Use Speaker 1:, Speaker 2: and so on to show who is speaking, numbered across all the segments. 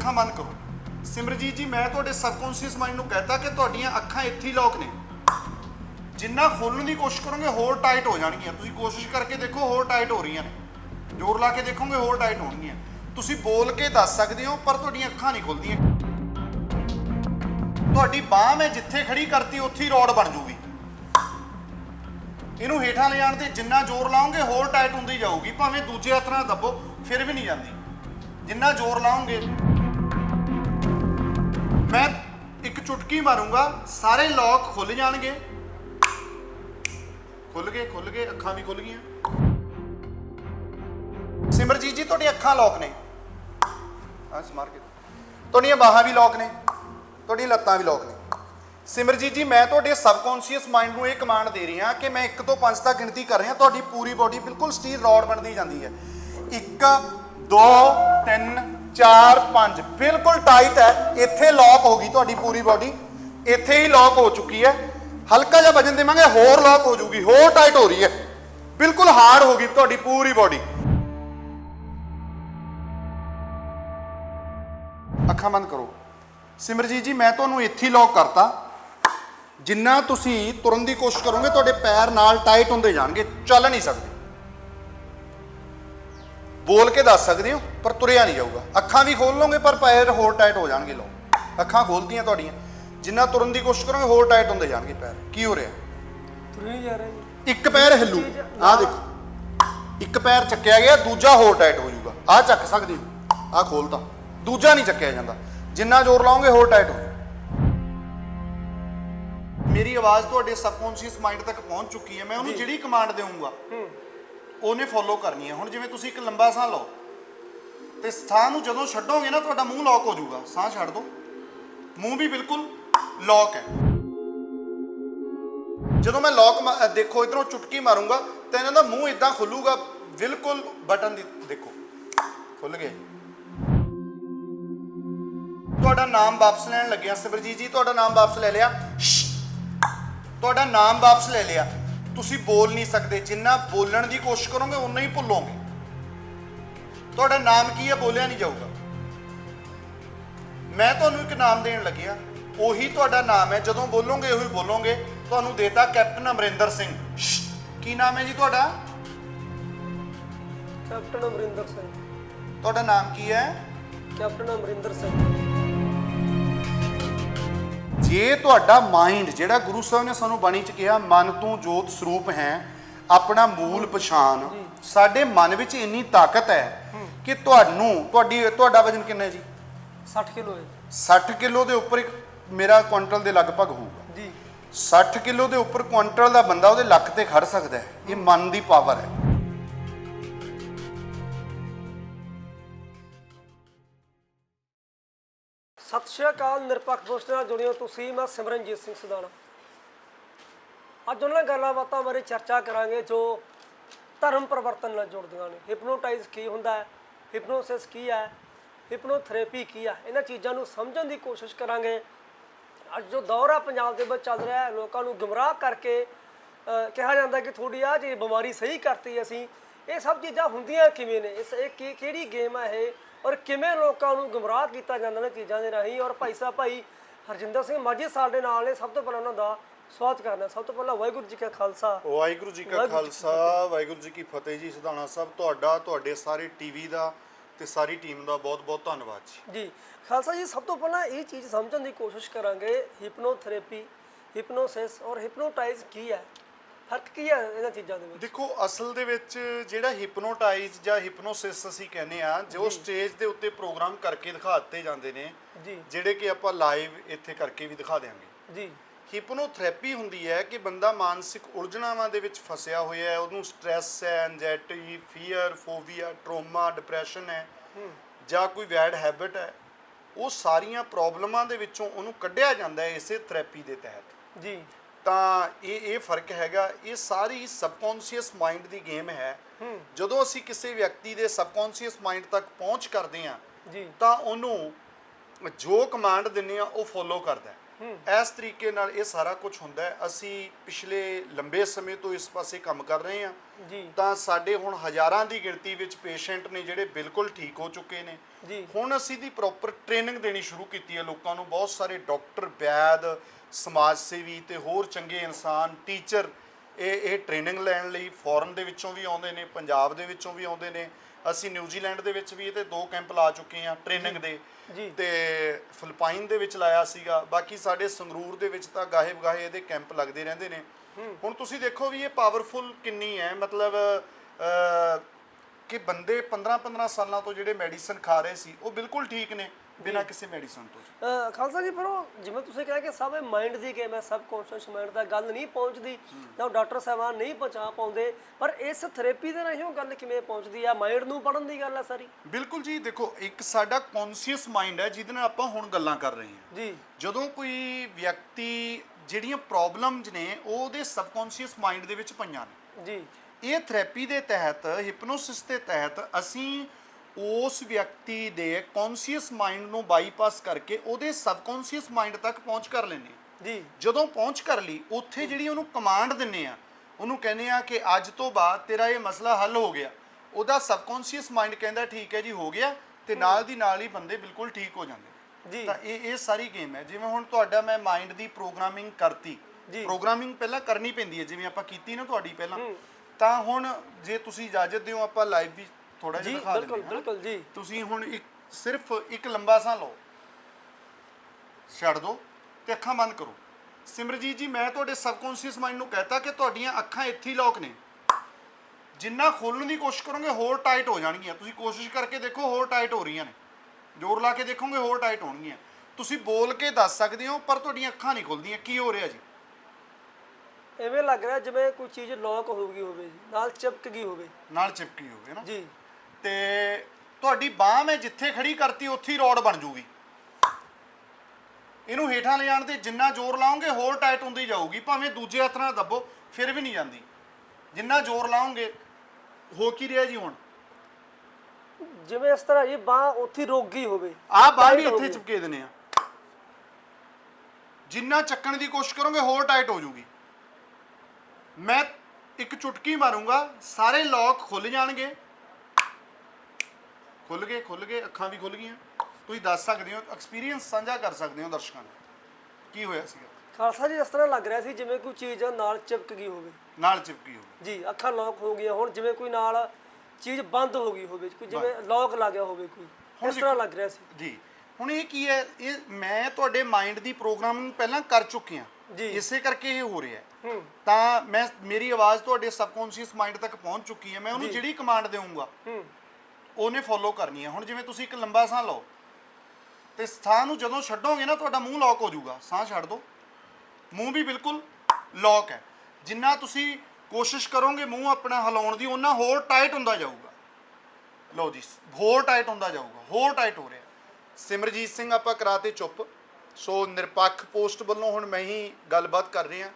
Speaker 1: ਅੱਖਾਂ ਬੰਦ ਕਰੋ। ਸਿਮਰਜੀਤ ਜੀ, ਮੈਂ ਤੁਹਾਡੇ ਸਬਕੌਂਸ਼ੀਅਸ ਮਾਈਂਡ ਨੂੰ ਕਹਤਾ ਕਿ ਤੁਹਾਡੀਆਂ ਅੱਖਾਂ ਇੱਥੇ ਹੀ ਲੌਕ ਨੇ। ਜਿੰਨਾ ਖੋਲਣ ਦੀ ਕੋਸ਼ਿਸ਼ ਕਰੋਗੇ, ਹੋਰ ਟਾਈਟ ਹੋ ਜਾਣਗੀਆਂ। ਤੁਸੀਂ ਕੋਸ਼ਿਸ਼ ਕਰਕੇ ਦੇਖੋ, ਹੋਰ ਟਾਈਟ ਹੋ ਰਹੀਆਂ ਨੇ। ਜ਼ੋਰ ਲਾ ਕੇ ਦੇਖੋਗੇ, ਹੋਰ ਟਾਈਟ ਹੋਣਗੀਆਂ। ਤੁਸੀਂ ਬੋਲ ਕੇ ਦੱਸ ਸਕਦੇ ਹੋ, ਪਰ ਤੁਹਾਡੀਆਂ ਅੱਖਾਂ ਨਹੀਂ ਖੁੱਲਦੀਆਂ। ਤੁਹਾਡੀ ਬਾਹ ਮੈਂ ਜਿੱਥੇ ਖੜੀ ਕਰਤੀ, ਉੱਥੇ ਹੀ ਰੋਡ ਬਣ ਜੂਗੀ। ਇਹਨੂੰ ਹੇਠਾਂ ਲੈ ਤੇ ਜਿੰਨਾ ਜ਼ੋਰ ਲਾਓਗੇ, ਹੋਰ ਟਾਈਟ ਹੁੰਦੀ ਜਾਊਗੀ। ਭਾਵੇਂ ਦੂਜੇ ਹੱਥ ਨਾਲ ਦੱਬੋ, ਫਿਰ ਵੀ ਨਹੀਂ ਜਾਂਦੀ। ਜਿੰਨਾ ਜ਼ੋਰ ਲਾਓਗੇ ਮੈਂ ਇੱਕ ਚੁਟਕੀ ਮਾਰੂੰਗਾ, ਸਾਰੇ ਲੋਕ ਖੁੱਲ ਜਾਣਗੇ। ਖੁੱਲ ਗਏ ਖੁੱਲ ਗਏ, ਅੱਖਾਂ ਵੀ ਖੁੱਲ ਗਈਆਂ। ਸਿਮਰਜੀਤ ਜੀ, ਤੁਹਾਡੀਆਂ ਅੱਖਾਂ ਲੋਕ ਨੇ। ਆ ਸਮਾਰ ਕੇ। ਤੁਹਾਡੀਆਂ ਬਾਹਾਂ ਵੀ ਲੋਕ ਨੇ, ਤੁਹਾਡੀਆਂ ਲੱਤਾਂ ਵੀ ਲੋਕ ਨੇ। ਸਿਮਰਜੀਤ ਜੀ, ਮੈਂ ਤੁਹਾਡੇ ਸਬਕੌਂਸ਼ੀਅਸ ਮਾਈਂਡ ਨੂੰ ਇਹ ਕਮਾਂਡ ਦੇ ਰਿਹਾ ਕਿ ਮੈਂ 1 ਤੋਂ 5 ਤੱਕ ਗਿਣਤੀ ਕਰ ਰਿਹਾ, ਤੁਹਾਡੀ ਪੂਰੀ ਬਾਡੀ ਬਿਲਕੁਲ ਸਟੀਲ ਰੋਡ ਬਣਦੀ ਜਾਂਦੀ ਹੈ। 1 2 3 4 5 ਬਿਲਕੁਲ ਟਾਈਟ ਹੈ। ਇੱਥੇ ਲੌਕ ਹੋ ਗਈ ਤੁਹਾਡੀ ਪੂਰੀ ਬਾਡੀ ਇੱਥੇ ਹੀ ਲੌਕ ਹੋ ਚੁੱਕੀ ਹੈ। ਹਲਕਾ ਜਿਹਾ ਵਜਨ ਦੇਵਾਂਗੇ, ਹੋਰ ਲੌਕ ਹੋ ਜੂਗੀ, ਹੋਰ ਟਾਈਟ ਹੋ ਰਹੀ ਹੈ। ਬਿਲਕੁਲ ਹਾਰਡ ਹੋ ਗਈ ਤੁਹਾਡੀ ਪੂਰੀ ਬਾਡੀ ਅੱਖਾਂ ਬੰਦ ਕਰੋ। ਸਿਮਰਜੀਤ ਜੀ, ਮੈਂ ਤੁਹਾਨੂੰ ਇੱਥੇ ਹੀ ਲੌਕ ਕਰਤਾ। ਜਿੰਨਾ ਤੁਸੀਂ ਤੁਰਨ ਦੀ ਕੋਸ਼ਿਸ਼ ਕਰੋਗੇ, ਤੁਹਾਡੇ ਪੈਰ ਨਾਲ ਟਾਈਟ ਹੁੰਦੇ ਜਾਣਗੇ। ਚੱਲ ਨਹੀਂ ਸਕਦੇ। ਬੋਲ ਕੇ ਦੱਸ ਸਕਦੇ ਹੋ ਪਰ ਤੁਰਿਆ ਨਹੀਂ ਜਾਊਗਾ। ਅੱਖਾਂ ਵੀ ਖੋਲ ਲਓਗੇ ਪਰ ਪੈਰ ਹੋਰ ਟਾਈਟ ਹੋ ਜਾਣਗੇ ਲੋ ਅੱਖਾਂ ਖੋਲਦੀਆਂ ਤੁਹਾਡੀਆਂ। ਜਿੰਨਾ ਤੁਰਨ ਦੀ ਕੋਸ਼ਿਸ਼ ਕਰੋਗੇ ਹੋਰ ਟਾਈਟ ਹੁੰਦੇ ਜਾਣਗੇ ਪੈਰ। ਕੀ ਹੋ ਰਿਹਾ?
Speaker 2: ਤੁਰੇ ਨਹੀਂ ਜਾ ਰਹੇ ਜੀ।
Speaker 1: ਇੱਕ ਪੈਰ ਹਿੱਲੂ। ਆਹ ਦੇਖੋ। ਇੱਕ ਪੈਰ ਚੱਕਿਆ ਗਿਆ ਦੂਜਾ ਹੋਰ ਟਾਈਟ ਹੋ ਜਾਊਗਾ। ਆਹ ਚੱਕ ਸਕਦੇ ਹੋ? ਆਹ ਖੋਲਤਾ। ਦੂਜਾ ਨਹੀਂ ਚੱਕਿਆ ਜਾਂਦਾ। ਜਿੰਨਾ ਜ਼ੋਰ ਲਾਓਗੇ ਹੋਰ ਟਾਈਟ ਹੋ ਜਾਊ। ਮੇਰੀ ਆਵਾਜ਼ ਤੁਹਾਡੇ ਸਬਕੌਂਸ਼ੀਅਸ ਮਾਈਂਡ ਤੱਕ ਪਹੁੰਚ ਚੁੱਕੀ ਹੈ। ਮੈਂ ਉਹਨੂੰ ਜਿਹੜੀ ਕਮਾਂਡ ਦੇਵਾਂਗਾ ਉਹਨੇ ਫੋਲੋ ਕਰਨੀ ਹੈ। ਹੁਣ ਜਿਵੇਂ ਤੁਸੀਂ ਇੱਕ ਲੰਬਾ ਸਾਹ ਲਓ, ਤੇ ਸਾਹ ਨੂੰ ਜਦੋਂ ਛੱਡੋਗੇ ਨਾ, ਤੁਹਾਡਾ ਮੂੰਹ ਲੌਕ ਹੋ ਜਾਊਗਾ। ਸਾਹ ਛੱਡ ਦਿਓ ਮੂੰਹ ਵੀ ਬਿਲਕੁਲ ਲੌਕ ਹੈ। ਜਦੋਂ ਮੈਂ ਲੌਕ ਮਾ- ਦੇਖੋ, ਇਧਰੋਂ ਚੁਟਕੀ ਮਾਰੂੰਗਾ, ਤਾਂ ਇਹਨਾਂ ਦਾ ਮੂੰਹ ਇਦਾਂ ਖੁੱਲੂਗਾ। ਬਿਲਕੁਲ ਬਟਨ ਦੀ ਦੇਖੋ ਖੁੱਲ ਗਏ ਤੁਹਾਡਾ ਨਾਮ ਵਾਪਸ ਲੈਣ ਲੱਗਿਆ, ਸਿਮਰਜੀਤ ਜੀ, ਤੁਹਾਡਾ ਨਾਮ ਵਾਪਸ ਲੈ ਲਿਆ। ਤੁਹਾਡਾ ਨਾਮ ਵਾਪਸ ਲੈ ਲਿਆ। ਤੁਸੀਂ ਬੋਲ ਨਹੀਂ ਸਕਦੇ ਜਿੰਨਾ ਬੋਲਣ ਦੀ ਕੋਸ਼ਿਸ਼ ਕਰੋਗੇ ਉਨਾ ਹੀ ਭੁੱਲੋਗੇ। ਤੁਹਾਡਾ ਨਾਮ ਕੀ ਹੈ? ਬੋਲਿਆ ਨਹੀਂ ਜਾਊਗਾ। ਮੈਂ ਤੁਹਾਨੂੰ ਇੱਕ ਨਾਮ ਦੇਣ ਲੱਗਿਆ ਉਹੀ ਤੁਹਾਡਾ ਨਾਮ ਹੈ। ਜਦੋਂ ਬੋਲੋਗੇ ਉਹੀ ਬੋਲੋਗੇ। ਤੁਹਾਨੂੰ ਦੇਤਾ ਕੈਪਟਨ ਅਮਰਿੰਦਰ ਸਿੰਘ। ਕੀ ਨਾਮ ਹੈ ਜੀ ਤੁਹਾਡਾ?
Speaker 2: ਕੈਪਟਨ ਅਮਰਿੰਦਰ ਸਿੰਘ।
Speaker 1: ਤੁਹਾਡਾ ਨਾਮ ਕੀ ਹੈ?
Speaker 2: ਕੈਪਟਨ ਅਮਰਿੰਦਰ ਸਿੰਘ।
Speaker 1: ਜੇ ਤੁਹਾਡਾ ਮਾਈਂਡ ਜਿਹੜਾ ਗੁਰੂ ਸਾਹਿਬ ਨੇ ਸਾਨੂੰ ਬਾਣੀ ਚ ਕਿਹਾ ਮਨ ਤੂੰ ਜੋਤ ਸਰੂਪ ਹੈ ਆਪਣਾ ਮੂਲ ਪਛਾਣ ਸਾਡੇ ਮਨ ਵਿੱਚ ਇੰਨੀ ਤਾਕਤ ਹੈ ਕਿ ਤੁਹਾਨੂੰ ਤੁਹਾਡੀ ਤੁਹਾਡਾ ਵਜਨ ਕਿੰਨਾ ਹੈ ਜੀ?
Speaker 2: 60 ਕਿਲੋ ਹੈ।
Speaker 1: 60 ਕਿਲੋ ਦੇ ਉੱਪਰ ਇੱਕ ਮੇਰਾ ਕੁਇੰਟਲ ਦੇ ਲਗਭਗ ਹੋਊਗਾ।
Speaker 2: ਜੀ।
Speaker 1: 60 ਕਿਲੋ ਦੇ ਉੱਪਰ ਕੁਇੰਟਲ ਦਾ ਬੰਦਾ ਉਹਦੇ ਲੱਕ ਤੇ ਖੜ ਸਕਦਾ ਹੈ। ਇਹ ਮਨ ਦੀ ਪਾਵਰ ਹੈ।
Speaker 2: ਸਤਿ ਸ਼੍ਰੀ ਅਕਾਲ, ਨਿਰਪੱਖ ਦੋਸਤਾਂ ਨਾਲ ਜੁੜਿਓ ਤੁਸੀਂ, ਮੈਂ ਸਿਮਰਨਜੀਤ ਸਿੰਘ ਸੁਦਾਣਾ। ਅੱਜ ਉਹਨਾਂ ਗੱਲਾਂ ਬਾਤਾਂ ਬਾਰੇ ਚਰਚਾ ਕਰਾਂਗੇ ਜੋ ਧਰਮ ਪਰਿਵਰਤਨ ਨਾਲ ਜੁੜਦੀਆਂ ਨੇ। ਹਿਪਨੋਟਾਈਜ਼ ਕੀ ਹੁੰਦਾ ਹੈ? ਹਿਪਨੋਸਿਸ ਕੀ ਹੈ? ਹਿਪਨੋਥੈਰੇਪੀ ਕੀ ਹੈ? ਇਹਨਾਂ ਚੀਜ਼ਾਂ ਨੂੰ ਸਮਝਣ ਦੀ ਕੋਸ਼ਿਸ਼ ਕਰਾਂਗੇ। ਅੱਜ ਜੋ ਦੌਰ ਆ ਪੰਜਾਬ ਦੇ ਵਿੱਚ ਚੱਲ ਰਿਹਾ ਹੈ, ਲੋਕਾਂ ਨੂੰ ਗੁੰਮਰਾਹ ਕਰਕੇ ਕਿਹਾ ਜਾਂਦਾ ਕਿ ਤੁਹਾਡੀ ਆ ਜੀ ਬਿਮਾਰੀ ਸਹੀ ਕਰਤੀ ਅਸੀਂ। ਇਹ ਸਭ ਚੀਜ਼ਾਂ ਹੁੰਦੀਆਂ ਕਿਵੇਂ ਨੇ? ਇਸ ਇਹ ਕਿਹੜੀ ਗੇਮ ਹੈ ਇਹ? ਔਰ ਕਿਵੇਂ ਲੋਕਾਂ ਨੂੰ ਗੁੰਮਰਾਹ ਕੀਤਾ ਜਾਂਦਾ ਨੇ ਚੀਜ਼ਾਂ ਦੇ ਰਾਹੀਂ ਔਰ ਭਾਈ ਸਾਹਿਬ ਭਾਈ ਹਰਜਿੰਦਰ ਸਿੰਘ ਮਾਝੀ ਸਾਡੇ ਨਾਲ ਨੇ ਸਭ ਤੋਂ ਪਹਿਲਾਂ ਉਹਨਾਂ ਦਾ ਸਵਾਗਤ ਕਰਨਾ। ਸਭ ਤੋਂ ਪਹਿਲਾਂ ਵਾਹਿਗੁਰੂ ਜੀ ਕਾ ਖਾਲਸਾ।
Speaker 1: ਵਾਹਿਗੁਰੂ ਜੀ ਕਾ ਖਾਲਸਾ ਵਾਹਿਗੁਰੂ ਜੀ ਕੀ ਫਤਿਹ ਜੀ ਸਿਧਾਣਾ ਸਾਹਿਬ ਤੁਹਾਡਾ ਤੁਹਾਡੇ ਸਾਰੇ ਟੀਵੀ ਦਾ ਤੇ ਸਾਰੀ ਟੀਮ ਦਾ ਬਹੁਤ ਬਹੁਤ ਧੰਨਵਾਦ ਜੀ।
Speaker 2: ਜੀ ਖਾਲਸਾ ਜੀ ਸਭ ਤੋਂ ਪਹਿਲਾਂ ਇਹ ਚੀਜ਼ ਸਮਝਣ ਦੀ ਕੋਸ਼ਿਸ਼ ਕਰਾਂਗੇ ਹਿਪਨੋਥੈਰੇਪੀ ਹਿਪਨੋਸਿਸ ਔਰ ਹਿਪਨੋਟਾਈਜ਼ ਕੀ ਹੈ? ਫ਼ਰਕ ਕੀ ਹੈ ਇਹਨਾਂ ਚੀਜ਼ਾਂ ਦੇ ਵਿੱਚ?
Speaker 1: ਦੇਖੋ ਅਸਲ ਦੇ ਵਿੱਚ ਜਿਹੜਾ ਹਿਪਨੋਟਾਈਜ਼ ਜਾਂ ਹਿਪਨੋਸਿਸ ਅਸੀਂ ਕਹਿੰਦੇ ਆ ਜੋ ਸਟੇਜ ਦੇ ਉੱਤੇ ਪ੍ਰੋਗਰਾਮ ਕਰਕੇ ਦਿਖਾ ਦਿੱਤੇ ਜਾਂਦੇ ਨੇ
Speaker 2: ਜੀ।
Speaker 1: ਜਿਹੜੇ ਕਿ ਆਪਾਂ ਲਾਈਵ ਇੱਥੇ ਕਰਕੇ ਵੀ ਦਿਖਾ ਦਿਆਂਗੇ।
Speaker 2: ਜੀ।
Speaker 1: ਹਿਪਨੋਥੈਰੇਪੀ ਹੁੰਦੀ ਹੈ ਕਿ ਬੰਦਾ ਮਾਨਸਿਕ ਉਲਝਣਾਵਾਂ ਦੇ ਵਿੱਚ ਫਸਿਆ ਹੋਇਆ ਹੈ ਉਹਨੂੰ ਸਟ੍ਰੈਸ ਹੈ anxiety fear phobia trauma depression ਹੈ ਜਾਂ ਕੋਈ ਬੈਡ ਹੈਬਿਟ ਹੈ ਉਹ ਸਾਰੀਆਂ ਪ੍ਰੋਬਲਮਾਂ ਦੇ ਵਿੱਚੋਂ ਉਹਨੂੰ ਕੱਢਿਆ ਜਾਂਦਾ ਹੈ ਇਸੇ ਥੈਰੇਪੀ ਦੇ ਤਹਿਤ।
Speaker 2: ਜੀ।
Speaker 1: ਤਾਂ ਇਹ ਇਹ ਫ਼ਰਕ ਹੈਗਾ ਇਹ ਸਾਰੀ ਸਬਕੌਂਸ਼ੀਅਸ ਮਾਈਂਡ ਦੀ ਗੇਮ ਹੈ। ਜਦੋਂ ਅਸੀਂ ਕਿਸੇ ਵਿਅਕਤੀ ਦੇ ਸਬਕੌਂਸ਼ੀਅਸ ਮਾਈਂਡ ਤੱਕ ਪਹੁੰਚ ਕਰਦੇ ਹਾਂ
Speaker 2: ਜੀ।
Speaker 1: ਤਾਂ ਉਹਨੂੰ ਜੋ ਕਮਾਂਡ ਦਿੰਨੇ ਆ ਉਹ ਫੋਲੋ ਕਰਦਾ ਹੈ। ਇਸ ਤਰੀਕੇ ਨਾਲ ਇਹ ਸਾਰਾ ਕੁਝ ਹੁੰਦਾ ਹੈ। ਅਸੀਂ ਪਿਛਲੇ ਲੰਬੇ ਸਮੇਂ ਤੋਂ ਇਸ ਪਾਸੇ ਕੰਮ ਕਰ ਰਹੇ ਹਾਂ।
Speaker 2: ਜੀ।
Speaker 1: ਤਾਂ ਸਾਡੇ ਹੁਣ ਹਜ਼ਾਰਾਂ ਦੀ ਗਿਣਤੀ ਵਿੱਚ ਪੇਸ਼ੈਂਟ ਨੇ ਜਿਹੜੇ ਬਿਲਕੁਲ ਠੀਕ ਹੋ ਚੁੱਕੇ ਨੇ।
Speaker 2: ਜੀ।
Speaker 1: ਹੁਣ ਅਸੀਂ ਦੀ ਪ੍ਰੋਪਰ ਟ੍ਰੇਨਿੰਗ ਦੇਣੀ ਸ਼ੁਰੂ ਕੀਤੀ ਹੈ ਲੋਕਾਂ ਨੂੰ। ਬਹੁਤ ਸਾਰੇ ਡਾਕਟਰ ਵੈਦ ਸਮਾਜ ਸੇਵੀ ਤੇ ਹੋਰ ਚੰਗੇ ਇਨਸਾਨ ਟੀਚਰ ਇਹ ਇਹ ਟ੍ਰੇਨਿੰਗ ਲੈਣ ਲਈ ਫੋਰਨ ਦੇ ਵਿੱਚੋਂ ਵੀ ਆਉਂਦੇ ਨੇ ਪੰਜਾਬ ਦੇ ਵਿੱਚੋਂ ਵੀ ਆਉਂਦੇ ਨੇ। ਅਸੀਂ ਨਿਊਜ਼ੀਲੈਂਡ ਦੇ ਵਿੱਚ ਵੀ ਇਹ ਤੇ ਦੋ ਕੈਂਪ ਲਾ ਚੁੱਕੇ ਹਾਂ ਟ੍ਰੇਨਿੰਗ ਦੇ
Speaker 2: ਜੀ।
Speaker 1: ਤੇ ਫਿਲਪਾਈਨ ਦੇ ਵਿੱਚ ਲਾਇਆ ਸੀਗਾ। ਬਾਕੀ ਸਾਡੇ ਸੰਗਰੂਰ ਦੇ ਵਿੱਚ ਤਾਂ ਗਾਹੇ ਬਗਾਹੇ ਇਹਦੇ ਕੈਂਪ ਲੱਗਦੇ ਰਹਿੰਦੇ ਨੇ। ਹੁਣ ਤੁਸੀਂ ਦੇਖੋ ਵੀ ਇਹ ਪਾਵਰਫੁਲ ਕਿੰਨੀ ਹੈ ਮਤਲਬ ਅਹ, ਕਿ ਬੰਦੇ 15 15 ਸਾਲਾਂ ਤੋਂ ਜਿਹੜੇ ਮੈਡੀਸਨ ਖਾ ਰਹੇ ਸੀ ਉਹ ਬਿਲਕੁਲ ਠੀਕ ਨੇ। ਬਿਨਾਂ ਕਿਸੇ ਮੈਡੀਸਨ ਤੋਂ
Speaker 2: ਅਹ ਖਾਲਸਾ ਜੀ ਪਰ ਉਹ ਜਿਵੇਂ ਤੁਸੀਂ ਕਿਹਾ ਕਿ ਸਭ ਮਾਈਂਡ ਦੀ ਗੇਮ ਹੈ ਸਬ ਕੌਨਸ਼ੀਅਸ ਮਾਈਂਡ ਦਾ ਗੱਲ ਨਹੀਂ ਪਹੁੰਚਦੀ ਤਾਂ ਉਹ ਡਾਕਟਰ ਸਾਹਿਬਾਨ ਨਹੀਂ ਪਹੁੰਚਾ ਪਾਉਂਦੇ। ਪਰ ਇਸ ਥੈਰੇਪੀ ਦੇ ਰਾਹੀਂ ਉਹ ਗੱਲ ਕਿਵੇਂ ਪਹੁੰਚਦੀ ਆ ਮਾਈਂਡ ਨੂੰ ਪੜਨ ਦੀ ਗੱਲ ਹੈ ਸਾਰੀ।
Speaker 1: ਬਿਲਕੁਲ ਜੀ ਦੇਖੋ ਇੱਕ ਸਾਡਾ ਕੌਨਸ਼ੀਅਸ ਮਾਈਂਡ ਹੈ ਜਿਹਦੇ ਨਾਲ ਆਪਾਂ ਹੁਣ ਗੱਲਾਂ ਕਰ ਰਹੇ ਹਾਂ।
Speaker 2: ਜੀ।
Speaker 1: ਜਦੋਂ ਕੋਈ ਵਿਅਕਤੀ ਜਿਹੜੀਆਂ ਪ੍ਰੋਬਲਮਸ ਨੇ ਉਹ ਉਹਦੇ ਸਬਕੌਂਸ਼ੀਅਸ ਮਾਈਂਡ ਦੇ ਵਿੱਚ ਪਈਆਂ ਨੇ।
Speaker 2: ਜੀ।
Speaker 1: ਇਹ ਥੈਰੇਪੀ ਦੇ ਤਹਿਤ ਹਿਪਨੋਸਿਸ ਦੇ ਤਹਿਤ ਅਸੀਂ ਉਸ ਵਿਅਕਤੀ ਦੇ ਕੌਨਸ਼ੀਅਸ ਮਾਈਂਡ ਨੂੰ ਬਾਈਪਾਸ ਕਰਕੇ ਉਹਦੇ ਸਬਕੌਂਸ਼ੀਅਸ ਮਾਈਂਡ ਤੱਕ ਪਹੁੰਚ ਕਰ ਲੈਂਦੇ
Speaker 2: ਜੀ।
Speaker 1: ਜਦੋਂ ਪਹੁੰਚ ਕਰ ਲਈ ਉੱਥੇ ਜਿਹੜੀ ਉਹਨੂੰ ਕਮਾਂਡ ਦਿੰਨੇ ਆ ਉਹਨੂੰ ਕਹਿੰਦੇ ਆ ਕਿ ਅੱਜ ਤੋਂ ਬਾਅਦ ਤੇਰਾ ਇਹ ਮਸਲਾ ਹੱਲ ਹੋ ਗਿਆ। ਉਹਦਾ ਸਬਕੌਂਸ਼ੀਅਸ ਮਾਈਂਡ ਕਹਿੰਦਾ ਠੀਕ ਹੈ ਜੀ ਹੋ ਗਿਆ। ਤੇ ਨਾਲ ਦੀ ਨਾਲ ਹੀ ਬੰਦੇ ਬਿਲਕੁਲ ਠੀਕ ਹੋ ਜਾਂਦੇ
Speaker 2: ਜੀ।
Speaker 1: ਤਾਂ ਇਹ ਇਹ ਸਾਰੀ ਗੇਮ ਹੈ। ਜਿਵੇਂ ਹੁਣ ਤੁਹਾਡਾ ਮੈਂ ਮਾਈਂਡ ਦੀ ਪ੍ਰੋਗਰਾਮਿੰਗ ਕਰਤੀ।
Speaker 2: ਜੀ।
Speaker 1: ਪ੍ਰੋਗਰਾਮਿੰਗ ਪਹਿਲਾਂ ਕਰਨੀ ਪੈਂਦੀ ਹੈ। ਜਿਵੇਂ ਆਪਾਂ ਕੀਤੀ ਨਾ ਤੁਹਾਡੀ ਪਹਿਲਾਂ। ਤਾਂ ਹੁਣ ਜੇ ਤੁਸੀਂ ਇਜਾਜ਼ਤ ਦਿਓ ਆਪਾਂ ਲਾਈਵ ਵੀ ਥੋੜਾ
Speaker 2: ਜੀ
Speaker 1: ਜਿਹਾ ਦਿਖਾ
Speaker 2: ਬਿਲਕੁਲ
Speaker 1: ਦਿੰਦੇ ਹਾਂ।
Speaker 2: ਬਿਲਕੁਲ ਜੀ।
Speaker 1: ਤੁਸੀਂ ਹੁਣ ਇੱਕ ਸਿਰਫ ਇੱਕ ਲੰਬਾ ਸਾਹ ਲਓ। ਛੱਡ ਦਿਓ ਤੇ ਅੱਖਾਂ ਬੰਦ ਕਰੋ। ਸਿਮਰਜੀਤ ਜੀ ਮੈਂ ਤੁਹਾਡੇ ਸਬਕੌਂਸ਼ੀਅਸ ਮਾਈਂਡ ਨੂੰ ਕਹਤਾ ਕਿ ਤੁਹਾਡੀਆਂ ਅੱਖਾਂ ਇੱਥੇ ਹੀ ਲੌਕ ਨੇ। ਜਿੰਨਾ ਖੋਲਣ ਦੀ ਕੋਸ਼ਿਸ਼ ਕਰੋਗੇ ਹੋਰ ਟਾਈਟ ਹੋ ਜਾਣਗੀਆਂ। ਤੁਸੀਂ ਕੋਸ਼ਿਸ਼ ਕਰਕੇ ਦੇਖੋ ਹੋਰ ਟਾਈਟ ਹੋ ਰਹੀਆਂ ਨੇ। ਜ਼ੋਰ ਲਾ ਕੇ ਦੇਖੋਗੇ ਹੋਰ ਟਾਈਟ ਹੋਣਗੀਆਂ। ਤੁਸੀਂ ਬੋਲ ਕੇ ਦੱਸ ਸਕਦੇ ਹੋ ਪਰ ਤੁਹਾਡੀਆਂ ਅੱਖਾਂ ਨਹੀਂ ਖੁੱਲਦੀਆਂ। ਕੀ ਹੋ ਰਿਹਾ ਜੀ?
Speaker 2: ਐਵੇਂ ਲੱਗ ਰਿਹਾ ਜਿਵੇਂ ਕੋਈ ਚੀਜ਼ ਲੌਕ ਹੋ ਗਈ ਹੋਵੇ ਜੀ ਨਾਲ ਚਿਪਕ ਗਈ ਹੋਵੇ।
Speaker 1: ਨਾਲ ਚਿਪਕੀ ਹੋਵੇ ਨਾ?
Speaker 2: ਜੀ।
Speaker 1: ਤੇ ਤੁਹਾਡੀ ਬਾਹ ਮੈਂ ਜਿੱਥੇ ਖੜੀ ਕਰਤੀ ਉੱਥੇ ਹੀ ਰੋਡ ਬਣ ਜੂਗੀ। ਇਹਨੂੰ ਹੇਠਾਂ ਲੈ ਜਾਣ ਤੇ ਜਿੰਨਾ ਜ਼ੋਰ ਲਾਓਗੇ ਹੋਰ ਟਾਈਟ ਹੁੰਦੀ ਜਾਊਗੀ। ਭਾਵੇਂ ਦੂਜੇ ਹੱਥ ਨਾਲ ਦੱਬੋ ਫਿਰ ਵੀ ਨਹੀਂ ਜਾਂਦੀ। ਜਿੰਨਾ ਜ਼ੋਰ ਲਾਓਗੇ ਹੋ ਕੀ ਰਿਹਾ ਜੀ ਹੁਣ?
Speaker 2: ਜਿਵੇਂ ਇਸ ਤਰ੍ਹਾਂ ਜੀ ਬਾਹ ਉੱਥੇ ਰੁਕ ਗਈ ਹੋਵੇ।
Speaker 1: ਆਹ ਬਾਹ ਵੀ ਇੱਥੇ। ਚਿਪਕੇ ਦਿੰਨੇ ਆ। ਜਿੰਨਾ ਚੱਕਣ ਦੀ ਕੋਸ਼ਿਸ਼ ਕਰੋਗੇ ਹੋਰ ਟਾਈਟ ਹੋ ਜੂਗੀ। ਮੈਂ ਇੱਕ ਚੁਟਕੀ ਮਾਰੂੰਗਾ ਸਾਰੇ ਲੋਕ ਖੁੱਲ ਜਾਣਗੇ। ਖੁੱਲ ਗਏ ਖੁੱਲ ਗਏ ਅੱਖਾਂ ਵੀ ਖੁੱਲ ਗਈਆਂ। ਤੁਸੀਂ ਦੱਸ ਸਕਦੇ ਹੋ ਐਕਸਪੀਰੀਅੰਸ ਸਾਂਝਾ ਕਰ ਸਕਦੇ ਹੋ ਦਰਸ਼ਕਾਂ ਨਾਲ ਕੀ ਹੋਇਆ ਸੀਗਾ?
Speaker 2: ਖਾਲਸਾ ਜੀ ਇਸ ਤਰ੍ਹਾਂ ਲੱਗ ਰਿਹਾ ਸੀ ਜਿਵੇਂ ਕੋਈ ਚੀਜ਼ ਨਾਲ ਚਿਪਕ ਗਈ ਹੋਵੇ।
Speaker 1: ਨਾਲ ਚਿਪਕੀ ਹੋਵੇ।
Speaker 2: ਜੀ ਅੱਖਾਂ ਲੌਕ ਹੋ ਗਈਆਂ ਹੁਣ ਜਿਵੇਂ ਕੋਈ ਨਾਲ ਚੀਜ਼ ਬੰਦ ਹੋ ਗਈ ਹੋਵੇ ਕੋਈ ਜਿਵੇਂ ਲੌਕ ਲੱਗ ਗਿਆ ਹੋਵੇ ਕੋਈ। ਇਸ ਤਰ੍ਹਾਂ ਲੱਗ ਰਿਹਾ ਸੀ।
Speaker 1: ਜੀ ਹੁਣ ਇਹ ਕੀ ਹੈ? ਇਹ ਮੈਂ ਤੁਹਾਡੇ ਮਾਈਂਡ ਦੀ ਪ੍ਰੋਗਰਾਮਿੰਗ ਪਹਿਲਾਂ ਕਰ ਚੁੱਕੀ ਹਾਂ।
Speaker 2: ਜੀ।
Speaker 1: ਇਸੇ ਕਰਕੇ ਇਹ ਹੋ ਰਿਹਾ ਹੈ। ਤਾਂ ਮੈਂ ਮੇਰੀ ਆਵਾਜ਼ ਤੁਹਾਡੇ ਸਬਕੌਂਸ਼ੀਅਸ ਮਾਈਂਡ ਤੱਕ ਪਹੁੰਚ ਚੁੱਕੀ ਹੈ। ਮੈਂ ਉਹਨੂੰ ਜਿਹੜੀ ਕਮਾਂਡ ਦੇਵਾਂਗਾ ਉਹਨੇ ਫੋਲੋ ਕਰਨੀ ਹੈ ਹੁਣ ਜਿਵੇਂ ਤੁਸੀਂ ਇੱਕ ਲੰਬਾ ਸਾਹ ਲਓ, ਤੇ ਸਾਹ ਨੂੰ ਜਦੋਂ ਛੱਡੋਗੇ ਨਾ, ਤੁਹਾਡਾ ਮੂੰਹ ਲੌਕ ਹੋ ਜਾਊਗਾ। ਸਾਹ ਛੱਡ ਦਿਓ ਮੂੰਹ ਵੀ ਬਿਲਕੁਲ ਲੌਕ ਹੈ। ਜਿੰਨਾ ਤੁਸੀਂ ਕੋਸ਼ਿਸ਼ ਕਰੋਗੇ ਮੂੰਹ ਆਪਣਾ ਹਿਲਾਉਣ ਦੀ ਉਹਨਾਂ ਹੋਰ ਟਾਈਟ ਹੁੰਦਾ ਜਾਊਗਾ। ਲਓ ਜੀ, ਹੋਰ ਟਾਈਟ ਹੁੰਦਾ ਜਾਊਗਾ। ਹੋਰ ਟਾਈਟ ਹੋ ਰਿਹਾ। ਸਿਮਰਜੀਤ ਸਿੰਘ ਆਪਾਂ ਕਰਾਤੇ ਚੁੱਪ। ਸੋ ਨਿਰਪੱਖ ਪੋਸਟ ਵੱਲੋਂ ਹੁਣ ਮੈਂ ਹੀ ਗੱਲਬਾਤ ਕਰ ਰਿਹਾ।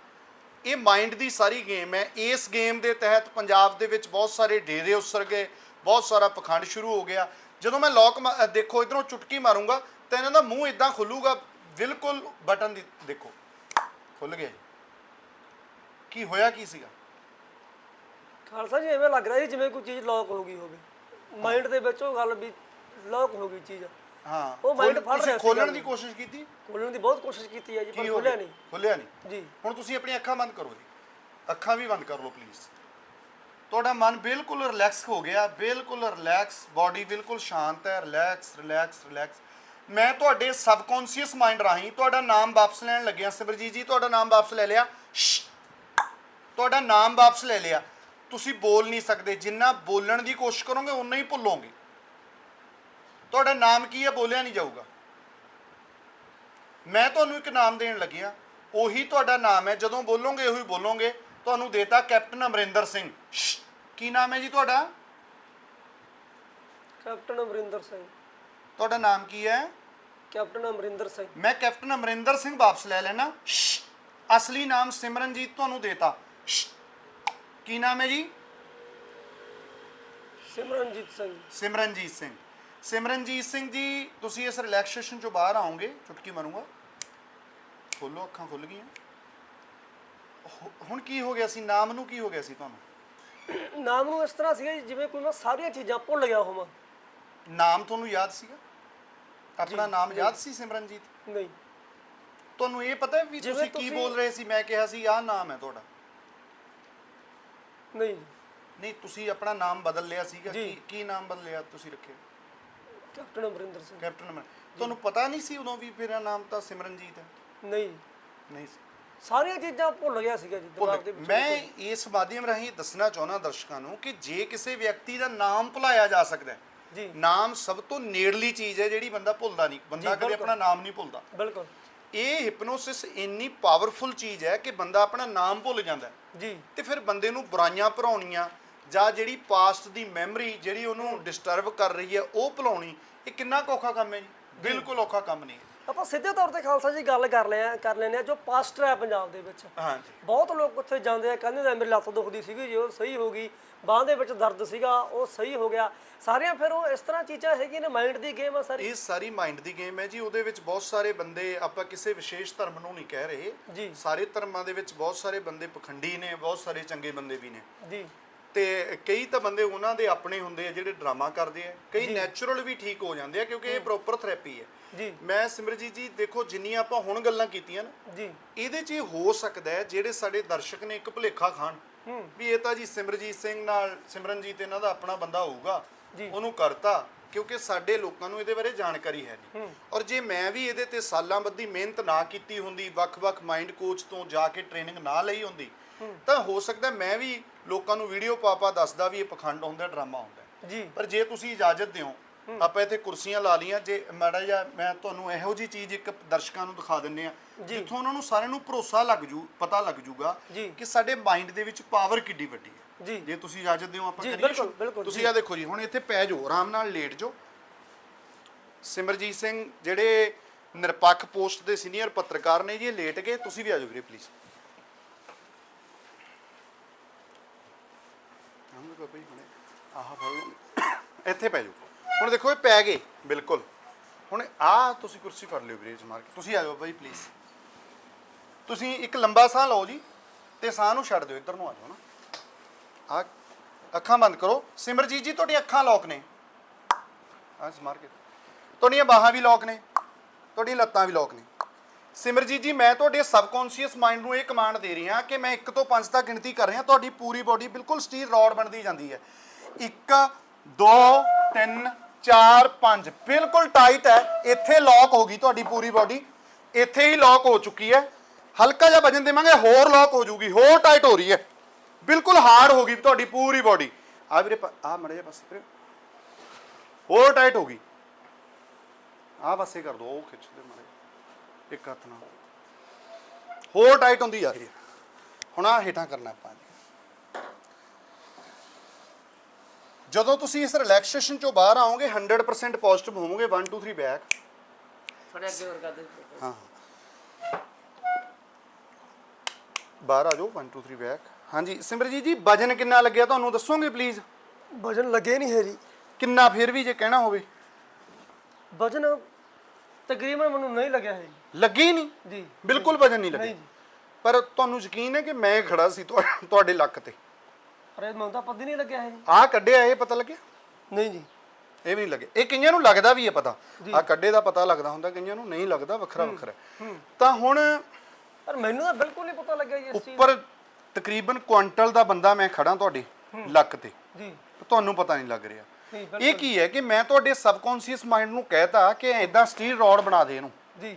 Speaker 1: ਇਹ ਮਾਈਂਡ ਦੀ ਸਾਰੀ ਗੇਮ ਹੈ। ਇਸ ਗੇਮ ਦੇ ਤਹਿਤ ਪੰਜਾਬ ਦੇ ਵਿੱਚ ਬਹੁਤ ਸਾਰੇ ਡੇਰੇ ਉਸਰ ਗਏ। ਬਹੁਤ ਸਾਰਾ ਪਖੰਡ ਸ਼ੁਰੂ ਹੋ ਗਿਆ। ਜਦੋਂ ਮੈਂ ਲੋਕ ਦੇਖੋ ਇਧਰੋਂ ਚੁਟਕੀ ਮਾਰੂੰਗਾ ਤਾਂ ਇਹਨਾਂ ਦਾ ਮੂੰਹ ਇਦਾਂ ਖੁੱਲੂਗਾ ਬਿਲਕੁਲ ਬਟਨ ਦੀ ਦੇਖੋ ਖੁੱਲ ਗਿਆ। ਕੀ ਹੋਇਆ ਕੀ ਸੀਗਾ?
Speaker 2: ਖਾਲਸਾ ਜੀ ਐਵੇਂ ਲੱਗ ਰਿਹਾ ਸੀ ਜਿਵੇਂ ਕੋਈ ਚੀਜ਼ ਲੌਕ ਹੋ ਗਈ ਹੋਵੇ। ਮਾਈਂਡ ਦੇ ਵਿੱਚ ਉਹ ਗੱਲ ਵੀ ਲੌਕ ਹੋ ਗਈ ਚੀਜ਼।
Speaker 1: ਹਾਂ
Speaker 2: ਉਹ
Speaker 1: ਖੋਲ-
Speaker 2: ਫੜ ਰਿਹਾ ਸੀ
Speaker 1: ਖੋਲਣ ਦੀ। ਕੋਸ਼ਿਸ਼ ਕੀਤੀ?
Speaker 2: ਖੋਲਣ ਦੀ ਬਹੁਤ ਕੋਸ਼ਿਸ਼ ਕੀਤੀ ਹੈ ਜੀ ਪਰ ਖੁੱਲਿਆ? ਨਹੀਂ।
Speaker 1: ਖੁੱਲਿਆ ਨਹੀਂ।
Speaker 2: ਜੀ।
Speaker 1: ਹੁਣ ਤੁਸੀਂ ਆਪਣੀ ਅੱਖਾਂ ਬੰਦ ਕਰੋ ਜੀ। ਅੱਖਾਂ ਵੀ ਬੰਦ ਕਰ ਲਓ ਪਲੀਜ਼ ਤੁਹਾਡਾ ਮਨ ਬਿਲਕੁਲ ਰਿਲੈਕਸ ਹੋ ਗਿਆ, ਬਿਲਕੁਲ ਰਿਲੈਕਸ ਬਾਡੀ ਬਿਲਕੁਲ ਸ਼ਾਂਤ ਹੈ ਰਿਲੈਕਸ ਰਿਲੈਕਸ ਰਿਲੈਕਸ ਮੈਂ ਤੁਹਾਡੇ ਸਬਕੌਂਸ਼ੀਅਸ ਮਾਈਂਡ ਰਾਹੀਂ ਤੁਹਾਡਾ ਨਾਮ ਵਾਪਸ ਲੈਣ ਲੱਗਿਆ, ਸਿਮਰਜੀਤ ਜੀ, ਤੁਹਾਡਾ ਨਾਮ ਵਾਪਸ ਲੈ ਲਿਆ। ਤੁਹਾਡਾ ਨਾਮ ਵਾਪਸ ਲੈ ਲਿਆ। ਤੁਸੀਂ ਬੋਲ ਨਹੀਂ ਸਕਦੇ, ਜਿੰਨਾ ਬੋਲਣ ਦੀ ਕੋਸ਼ਿਸ਼ ਕਰੋਗੇ, ਉਨਾ ਹੀ ਭੁੱਲੋਗੇ। ਤੁਹਾਡਾ ਨਾਮ ਕੀ ਹੈ, ਬੋਲਿਆ ਨਹੀਂ ਜਾਊਗਾ। ਮੈਂ ਤੁਹਾਨੂੰ ਇੱਕ ਨਾਮ ਦੇਣ ਲੱਗਿਆ ਉਹੀ ਤੁਹਾਡਾ ਨਾਮ ਹੈ, ਜਦੋਂ ਬੋਲੋਗੇ, ਉਹੀ ਬੋਲੋਗੇ। ਤੁਹਾਨੂੰ ਦੇਤਾ ਕੈਪਟਨ ਅਮਰਿੰਦਰ ਸਿੰਘ। ਕੀ ਨਾਮ ਹੈ ਜੀ ਤੁਹਾਡਾ?
Speaker 2: ਕੈਪਟਨ ਅਮਰਿੰਦਰ ਸਿੰਘ।
Speaker 1: ਤੁਹਾਡਾ ਨਾਮ ਕੀ ਹੈ?
Speaker 2: ਕੈਪਟਨ ਅਮਰਿੰਦਰ ਸਿੰਘ।
Speaker 1: ਮੈਂ ਕੈਪਟਨ ਅਮਰਿੰਦਰ ਸਿੰਘ ਵਾਪਸ ਲੈ ਲੈਣਾ। ਅਸਲੀ ਨਾਮ ਸਿਮਰਨਜੀਤ ਤੁਹਾਨੂੰ ਦੇਤਾ। ਕੀ ਨਾਮ ਹੈ ਜੀ?
Speaker 2: ਸਿਮਰਨਜੀਤ ਸਿੰਘ।
Speaker 1: ਸਿਮਰਨਜੀਤ ਸਿੰਘ। ਸਿਮਰਨਜੀਤ ਸਿੰਘ ਜੀ ਤੁਸੀਂ ਇਸ ਰਿਲੈਕਸੇਸ਼ਨ ਚੋਂ ਬਾਹਰ ਆਓਗੇ। ਚੁਟਕੀ ਮਾਰੂੰਗਾ। ਖੋਲੋ ਅੱਖਾਂ ਖੁੱਲ ਗਈਆਂ। ਹੁਣ ਕੀ ਹੋ ਗਿਆ ਸੀ? ਨਾਮ ਨੂੰ ਕੀ ਹੋ ਗਿਆ ਸੀ ਤੁਹਾਨੂੰ?
Speaker 2: ਨਾਮ ਨੂੰ ਇਸ ਤਰ੍ਹਾਂ ਸੀਗਾ ਜੀ, ਜਿਵੇਂ ਕੋਈ ਮੈਂ ਸਾਰੀਆਂ ਚੀਜ਼ਾਂ ਭੁੱਲ ਗਿਆ ਹੋਵਾਂ।
Speaker 1: ਨਾਮ ਤੁਹਾਨੂੰ ਯਾਦ ਸੀਗਾ? ਆਪਣਾ ਨਾਮ ਯਾਦ ਸੀ ਸਿਮਰਨਜੀਤ?
Speaker 2: ਨਹੀਂ।
Speaker 1: ਤੁਹਾਨੂੰ ਇਹ ਪਤਾ ਹੈ ਵੀ
Speaker 2: ਜਿਵੇਂ
Speaker 1: ਤੁਸੀਂ ਕੀ
Speaker 2: ਤੁਸੀਂ-
Speaker 1: ਬੋਲ ਰਹੇ ਸੀ? ਮੈਂ ਕਿਹਾ ਸੀ ਆਹ ਨਾਮ ਹੈ ਤੁਹਾਡਾ।
Speaker 2: ਨਹੀਂ। ਜੀ
Speaker 1: ਨਹੀਂ ਤੁਸੀਂ ਆਪਣਾ ਨਾਮ ਬਦਲ ਲਿਆ ਸੀਗਾ।
Speaker 2: ਜੀ।
Speaker 1: ਕੀ ਕੀ ਨਾਮ ਬਦਲਿਆ ਤੁਸੀਂ ਰੱਖਿਆ?
Speaker 2: ਕੈਪਟਨ ਅਮਰਿੰਦਰ ਸਿੰਘ।
Speaker 1: ਕੈਪਟਨ ਅਮਰ ਤੁਹਾਨੂੰ ਪਤਾ ਨਹੀਂ ਸੀ ਉਦੋਂ ਵੀ ਮੇਰਾ ਨਾਮ ਤਾਂ ਸਿਮਰਨਜੀਤ ਹੈ?
Speaker 2: ਨਹੀਂ। ਜੀ।
Speaker 1: ਨਹੀਂ ਸੀ।
Speaker 2: ਸਾਰੀਆਂ ਚੀਜ਼ਾਂ ਭੁੱਲ ਗਿਆ ਸੀਗਾ ਜੀ ਦਿਮਾਗ ਦੇ ਵਿੱਚ
Speaker 1: ਮੈਂ ਇਸ ਮਾਧਿਅਮ ਰਾਹੀਂ ਦੱਸਣਾ ਚਾਹੁੰਦਾ ਦਰਸ਼ਕਾਂ ਨੂੰ ਕਿ ਜੇ ਕਿਸੇ ਵਿਅਕਤੀ ਦਾ ਨਾਮ ਭੁਲਾਇਆ ਜਾ ਸਕਦਾ ਹੈ
Speaker 2: ਜੀ।
Speaker 1: ਨਾਮ ਸਭ ਤੋਂ ਨੇੜਲੀ ਚੀਜ਼ ਹੈ ਜਿਹੜੀ ਬੰਦਾ ਭੁੱਲਦਾ ਨਹੀਂ। ਬੰਦਾ ਕਦੇ। ਆਪਣਾ ਨਾਮ ਨਹੀਂ ਭੁੱਲਦਾ।
Speaker 2: ਬਿਲਕੁਲ।
Speaker 1: ਇਹ ਹਿਪਨੋਸਿਸ ਇੰਨੀ ਪਾਵਰਫੁਲ ਚੀਜ਼ ਹੈ ਕਿ ਬੰਦਾ ਆਪਣਾ ਨਾਮ ਭੁੱਲ ਜਾਂਦਾ
Speaker 2: ਜੀ।
Speaker 1: ਤੇ ਫਿਰ ਬੰਦੇ ਨੂੰ ਬੁਰਾਈਆਂ ਭਰਾਉਣੀਆਂ ਜਾਂ ਜਿਹੜੀ ਪਾਸਟ ਦੀ ਮੈਮਰੀ ਜਿਹੜੀ ਉਹਨੂੰ ਡਿਸਟਰਬ ਕਰ ਰਹੀ ਹੈ ਉਹ ਭੁਲਾਉਣੀ ਇਹ ਕਿੰਨਾ ਔਖਾ ਕੰਮ ਹੈ ਜੀ? ਬਿਲਕੁਲ ਔਖਾ ਕੰਮ ਨਹੀਂ
Speaker 2: ਆਪਾਂ ਸਿੱਧੇ ਤੌਰ ਤੇ ਖਾਲਸਾ ਜੀ ਗੱਲ ਕਰ ਲਿਆ ਕਰ ਲੈਂਦੇ ਆ ਜੋ ਪਾਸਟਰ ਹੈ ਪੰਜਾਬ ਦੇ ਵਿੱਚ।
Speaker 1: ਹਾਂਜੀ।
Speaker 2: ਬਹੁਤ ਲੋਕ ਉੱਥੇ ਜਾਂਦੇ ਆ ਕਹਿੰਦੇ ਨੇ ਮੇਰੀ ਲੱਤ ਦੁਖਦੀ ਸੀਗੀ ਜੀ ਉਹ ਸਹੀ ਹੋ ਗਈ। ਬਾਹ ਦੇ ਵਿੱਚ ਦਰਦ ਸੀਗਾ ਉਹ ਸਹੀ ਹੋ ਗਿਆ। ਸਾਰੀਆਂ ਫਿਰ ਉਹ ਇਸ ਤਰ੍ਹਾਂ ਚੀਜ਼ਾਂ ਹੈਗੀਆਂ ਨੇ ਮਾਈਂਡ ਦੀ ਗੇਮ ਆ ਸਾਰੀ।
Speaker 1: ਇਹ ਸਾਰੀ ਮਾਈਂਡ ਦੀ ਗੇਮ ਹੈ ਜੀ ਉਹਦੇ ਵਿੱਚ ਬਹੁਤ ਸਾਰੇ ਬੰਦੇ ਆਪਾਂ ਕਿਸੇ ਵਿਸ਼ੇਸ਼ ਧਰਮ ਨੂੰ ਨਹੀਂ ਕਹਿ ਰਹੇ।
Speaker 2: ਜੀ।
Speaker 1: ਸਾਰੇ ਧਰਮਾਂ ਦੇ ਵਿੱਚ ਬਹੁਤ ਸਾਰੇ ਬੰਦੇ ਪਖੰਡੀ ਨੇ ਬਹੁਤ ਸਾਰੇ ਚੰਗੇ ਬੰਦੇ ਵੀ ਨੇ।
Speaker 2: ਜੀ।
Speaker 1: ਤੇ ਕਈ ਤਾਂ ਬੰਦੇ ਉਹਨਾਂ ਦੇ ਆਪਣੇ ਹੁੰਦੇ ਆ ਜਿਹੜੇ ਡਰਾਮਾ ਕਰਦੇ ਆ। ਕਈ ਨੈਚੁਰਲ ਵੀ ਠੀਕ ਹੋ ਜਾਂਦੇ ਆ ਕਿਉਂਕਿ ਇਹ ਪ੍ਰੋਪਰ ਥੈਰੇਪੀ ਹੈ
Speaker 2: ਜੀ।
Speaker 1: ਮੈਂ ਸਿਮਰਜੀਤ ਜੀ ਦੇਖੋ ਜਿੰਨੀਆਂ ਆਪਾਂ ਹੁਣ ਗੱਲਾਂ ਕੀਤੀਆਂ ਨਾ
Speaker 2: ਜੀ।
Speaker 1: ਇਹਦੇ 'ਚ ਇਹ ਹੋ ਸਕਦਾ ਹੈ ਜਿਹੜੇ ਸਾਡੇ ਦਰਸ਼ਕ ਨੇ ਇੱਕ ਭੁਲੇਖਾ ਖਾਣ। ਵੀ ਇਹ ਤਾਂ ਜੀ ਸਿਮਰਜੀਤ ਸਿੰਘ ਨਾਲ ਸਿਮਰਨਜੀਤ ਇਹਨਾਂ ਦਾ ਆਪਣਾ ਬੰਦਾ ਹੋਊਗਾ। ਉਹਨੂੰ ਕਰਤਾ ਕਿਉਂਕਿ ਸਾਡੇ ਲੋਕਾਂ ਨੂੰ ਇਹਦੇ ਬਾਰੇ ਜਾਣਕਾਰੀ ਹੈ ਨਹੀਂ। ਔਰ ਜੇ ਮੈਂ ਵੀ ਇਹਦੇ ਤੇ ਸਾਲਾਂ ਬੱਧੀ ਮਿਹਨਤ ਨਾ ਕੀਤੀ ਹੁੰਦੀ ਵੱਖ-ਵੱਖ ਮਾਈਂਡ ਕੋਚ ਤੋਂ ਜਾ ਕੇ ਟ੍ਰੇਨਿੰਗ ਨਾ ਲਈ ਹੁੰਦੀ ਤਾਂ ਹੋ ਸਕਦਾ ਮੈਂ ਵੀ ਲੋਕਾਂ ਨੂੰ ਵੀਡੀਓ ਪਾਪਾ ਦੱਸਦਾ ਵੀ ਇਹ ਪਖੰਡ ਹੁੰਦਾ ਡਰਾਮਾ ਹੁੰਦਾ
Speaker 2: ਜੀ
Speaker 1: ਪਰ ਜੇ ਤੁਸੀਂ ਇਜਾਜ਼ਤ ਦਿਓ ਆਪਾਂ ਇੱਥੇ ਕੁਰਸੀਆਂ ਲਾ ਲੀਆਂ ਜੇ ਮਾੜਾ ਜਿਹਾ ਮੈਂ ਤੁਹਾਨੂੰ ਇਹੋ ਜੀ ਚੀਜ਼ ਇੱਕ ਦਰਸ਼ਕਾਂ ਨੂੰ ਦਿਖਾ ਦਿੰਨੇ ਆ। ਜਿੱਥੋਂ ਉਹਨਾਂ ਨੂੰ ਸਾਰਿਆਂ ਨੂੰ ਭਰੋਸਾ ਲੱਗ ਜੂ ਪਤਾ ਲੱਗ ਜੂਗਾ। ਕਿ ਸਾਡੇ ਮਾਈਂਡ ਦੇ ਵਿੱਚ ਪਾਵਰ ਕਿੱਡੀ ਵੱਡੀ ਹੈ
Speaker 2: ਜੀ
Speaker 1: ਜੇ ਤੁਸੀਂ ਇਜਾਜ਼ਤ ਦਿਓ ਆਪਾਂ ਕਰੀਏ
Speaker 2: ਬਿਲਕੁਲ। ਬਿਲਕੁਲ,
Speaker 1: ਤੁਸੀਂ। ਆ ਦੇਖੋ ਜੀ ਹੁਣ ਇੱਥੇ ਪੈ ਜਾਓ ਆਰਾਮ ਨਾਲ ਲੇਟ ਜਾਓ ਸਿਮਰਜੀਤ ਸਿੰਘ ਜਿਹੜੇ ਨਿਰਪੱਖ ਪੋਸਟ ਦੇ ਸੀਨੀਅਰ ਪੱਤਰਕਾਰ ਨੇ ਜੀ ਲੇਟ ਗਏ ਤੁਸੀਂ ਵੀ ਆ ਜਾਓ ਵੀਰੇ ਪਲੀਜ਼ ਆਉਂਗੇ ਬਾਬਾ ਜੀ ਹੁਣੇ ਆਹ ਫੜੋ ਇੱਥੇ ਪੈ ਜਾਓ ਹੁਣ ਦੇਖੋ ਇਹ ਪੈ ਗਏ, ਬਿਲਕੁਲ। ਹੁਣ ਆ ਤੁਸੀਂ ਕੁਰਸੀ ਫੜ ਲਿਓ ਵੀਰੇ ਮਾਰ ਕੇ। ਤੁਸੀਂ ਆ ਜਾਓ ਬਾਈ ਪਲੀਜ਼ ਤੁਸੀਂ ਇੱਕ ਲੰਬਾ ਸਾਹ ਲਓ ਜੀ, ਤੇ ਸਾਹ ਨੂੰ ਛੱਡ ਦਿਓ, ਇੱਧਰ ਨੂੰ ਆ ਜਾਓ ਨਾ। ਆ ਅੱਖਾਂ ਬੰਦ ਕਰੋ। ਸਿਮਰਜੀਤ ਜੀ ਤੁਹਾਡੀ ਅੱਖਾਂ ਲੌਕ ਨੇ। ਆ ਮਾਰ ਕੇ। ਤੁਹਾਡੀਆਂ ਬਾਹਾਂ ਵੀ ਲੌਕ ਨੇ। ਤੁਹਾਡੀਆਂ ਲੱਤਾਂ ਵੀ ਲੌਕ ਨੇ। ਸਿਮਰਜੀਤ ਜੀ, ਮੈਂ ਤੁਹਾਡੇ ਸਬਕੌਂਸ਼ੀਅਸ ਮਾਈਂਡ ਨੂੰ ਇਹ ਕਮਾਂਡ ਦੇ ਰਹੀ ਹਾਂ ਕਿ ਮੈਂ 1 ਤੋਂ 5 ਤੱਕ ਗਿਣਤੀ ਕਰ ਰਿਹਾ। ਤੁਹਾਡੀ ਪੂਰੀ ਬਾਡੀ ਬਿਲਕੁਲ ਸਟੀਲ ਰੋਡ ਬਣਦੀ ਜਾਂਦੀ ਹੈ। 1 2 3 4 5 ਬਿਲਕੁਲ ਟਾਈਟ ਹੈ। ਇੱਥੇ ਲੌਕ ਹੋ ਗਈ ਤੁਹਾਡੀ ਪੂਰੀ ਬਾਡੀ ਇੱਥੇ ਹੀ ਲੌਕ ਹੋ ਚੁੱਕੀ ਹੈ। ਹਲਕਾ ਜਿਹਾ ਵਜਨ ਦੇਵਾਂਗੇ, ਹੋਰ ਲੌਕ ਹੋ ਜੂਗੀ ਹੋਰ ਟਾਈਟ ਹੋ ਰਹੀ ਹੈ। ਬਿਲਕੁਲ ਹਾਰਡ ਹੋ ਗਈ ਤੁਹਾਡੀ ਪੂਰੀ ਬਾਡੀ ਆ ਵੀਰੇ, ਪ- ਆ ਮੜੇ ਜਿਹਾ ਪਾਸੇ ਕਰਿਓ ਹੋਰ ਟਾਈਟ ਹੋ ਗਈ। ਆ ਪਾਸੇ ਕਰ ਦੋ, ਉਹ ਖਿੱਚ ਦੇ ਮੜੇ ਇੱਕ ਹੱਥ ਨਾਲ। ਹੋਰ ਟਾਈਟ ਹੁੰਦੀ ਜਾ ਰਹੀ ਹੈ ਹੁਣ ਆ ਹੇਠਾਂ ਕਰਨਾ ਆਪਾਂ ਨੇ। ਜਦੋਂ ਤੁਸੀਂ ਇਸ ਰਿਲੈਕਸੇਸ਼ਨ ਚੋਂ ਬਾਹਰ ਆਓਗੇ 100% ਪੋਜ਼ਿਟਿਵ ਹੋਵੋਗੇ 1 2 3 ਬੈਕ
Speaker 3: ਥੋੜਾ ਅੱਗੇ ਹੋਰ ਕਰ ਦੇ
Speaker 1: ਹਾਂ। ਬਾਹਰ ਆ ਜਾਓ 1 2 3 ਬੈਕ ਹਾਂਜੀ ਸਿਮਰਜੀਤ ਜੀ ਵਜਨ ਕਿੰਨਾ ਲੱਗਿਆ ਤੁਹਾਨੂੰ? ਦੱਸੋਗੇ ਪਲੀਜ਼
Speaker 2: ਵਜਨ ਲੱਗੇ ਨਹੀਂ ਹੈ ਜੀ
Speaker 1: ਕਿੰਨਾ ਫਿਰ ਵੀ ਜੇ ਕਹਿਣਾ ਹੋਵੇ?
Speaker 2: ਵਜਨ ਤਕਰੀਬਨ ਮੈਨੂੰ ਨਹੀਂ ਲੱਗਿਆ ਹੈ ਜੀ
Speaker 1: ਲੱਗੀ ਨਹੀਂ?
Speaker 2: ਜੀ।
Speaker 1: ਬਿਲਕੁਲ ਵਜਨ ਨਹੀਂ
Speaker 2: ਨਹੀਂ
Speaker 1: ਲੱਗੇ।
Speaker 2: ਜੀ।
Speaker 1: ਪਰ ਤੁਹਾਨੂੰ ਯਕੀਨ ਹੈ ਕਿ ਮੈਂ ਖੜਾ ਸੀ ਤੁਹਾ- ਤੁਹਾਡੇ ਲੱਕ ਤੇ।
Speaker 2: ਅਰੇ ਮੈਨੂੰ ਤਾਂ ਪਤਾ ਹੀ ਨਹੀਂ ਲੱਗਿਆ ਹੈ ਜੀ
Speaker 1: ਆਹ ਕੱਢਿਆ ਇਹ ਪਤਾ ਲੱਗਿਆ?
Speaker 2: ਨਹੀਂ ਜੀ।
Speaker 1: ਇਹ ਵੀ ਨਹੀਂ ਲੱਗੇ। ਇਹ ਕਈਆਂ ਨੂੰ ਲੱਗਦਾ ਵੀ ਹੈ ਪਤਾ। ਆਹ ਕੱਢੇ ਦਾ ਪਤਾ ਲੱਗਦਾ ਹੁੰਦਾ ਕਈਆਂ ਨੂੰ ਨਹੀਂ ਲੱਗਦਾ ਵੱਖਰਾ ਵੱਖਰਾ ਤਾਂ ਹੁਣ
Speaker 2: ਪਰ ਮੈਨੂੰ ਤਾਂ ਬਿਲਕੁਲ ਨਹੀਂ ਪਤਾ ਲੱਗਿਆ ਜੀ ਇਸ ਚੀਜ਼
Speaker 1: ਉੱਪਰ ਤਕਰੀਬਨ ਕੁਆਂਟਲ ਦਾ ਬੰਦਾ ਮੈਂ ਖੜਾ ਤੁਹਾਡੇ ਲੱਕ ਤੇ।
Speaker 2: ਜੀ।
Speaker 1: ਤੁਹਾਨੂੰ ਪਤਾ ਨਹੀਂ ਲੱਗ ਰਿਹਾ।
Speaker 2: ਨਹੀਂ
Speaker 1: ਇਹ ਕੀ ਹੈ ਕਿ ਮੈਂ ਤੁਹਾਡੇ ਸਬਕੌਂਸ਼ੀਅਸ ਮਾਈਂਡ ਨੂੰ ਕਹਿਤਾ ਕਿ ਐਦਾਂ ਸਟੀਲ ਰੋਡ ਬਣਾ ਦੇ ਇਹਨੂੰ।
Speaker 2: ਜੀ।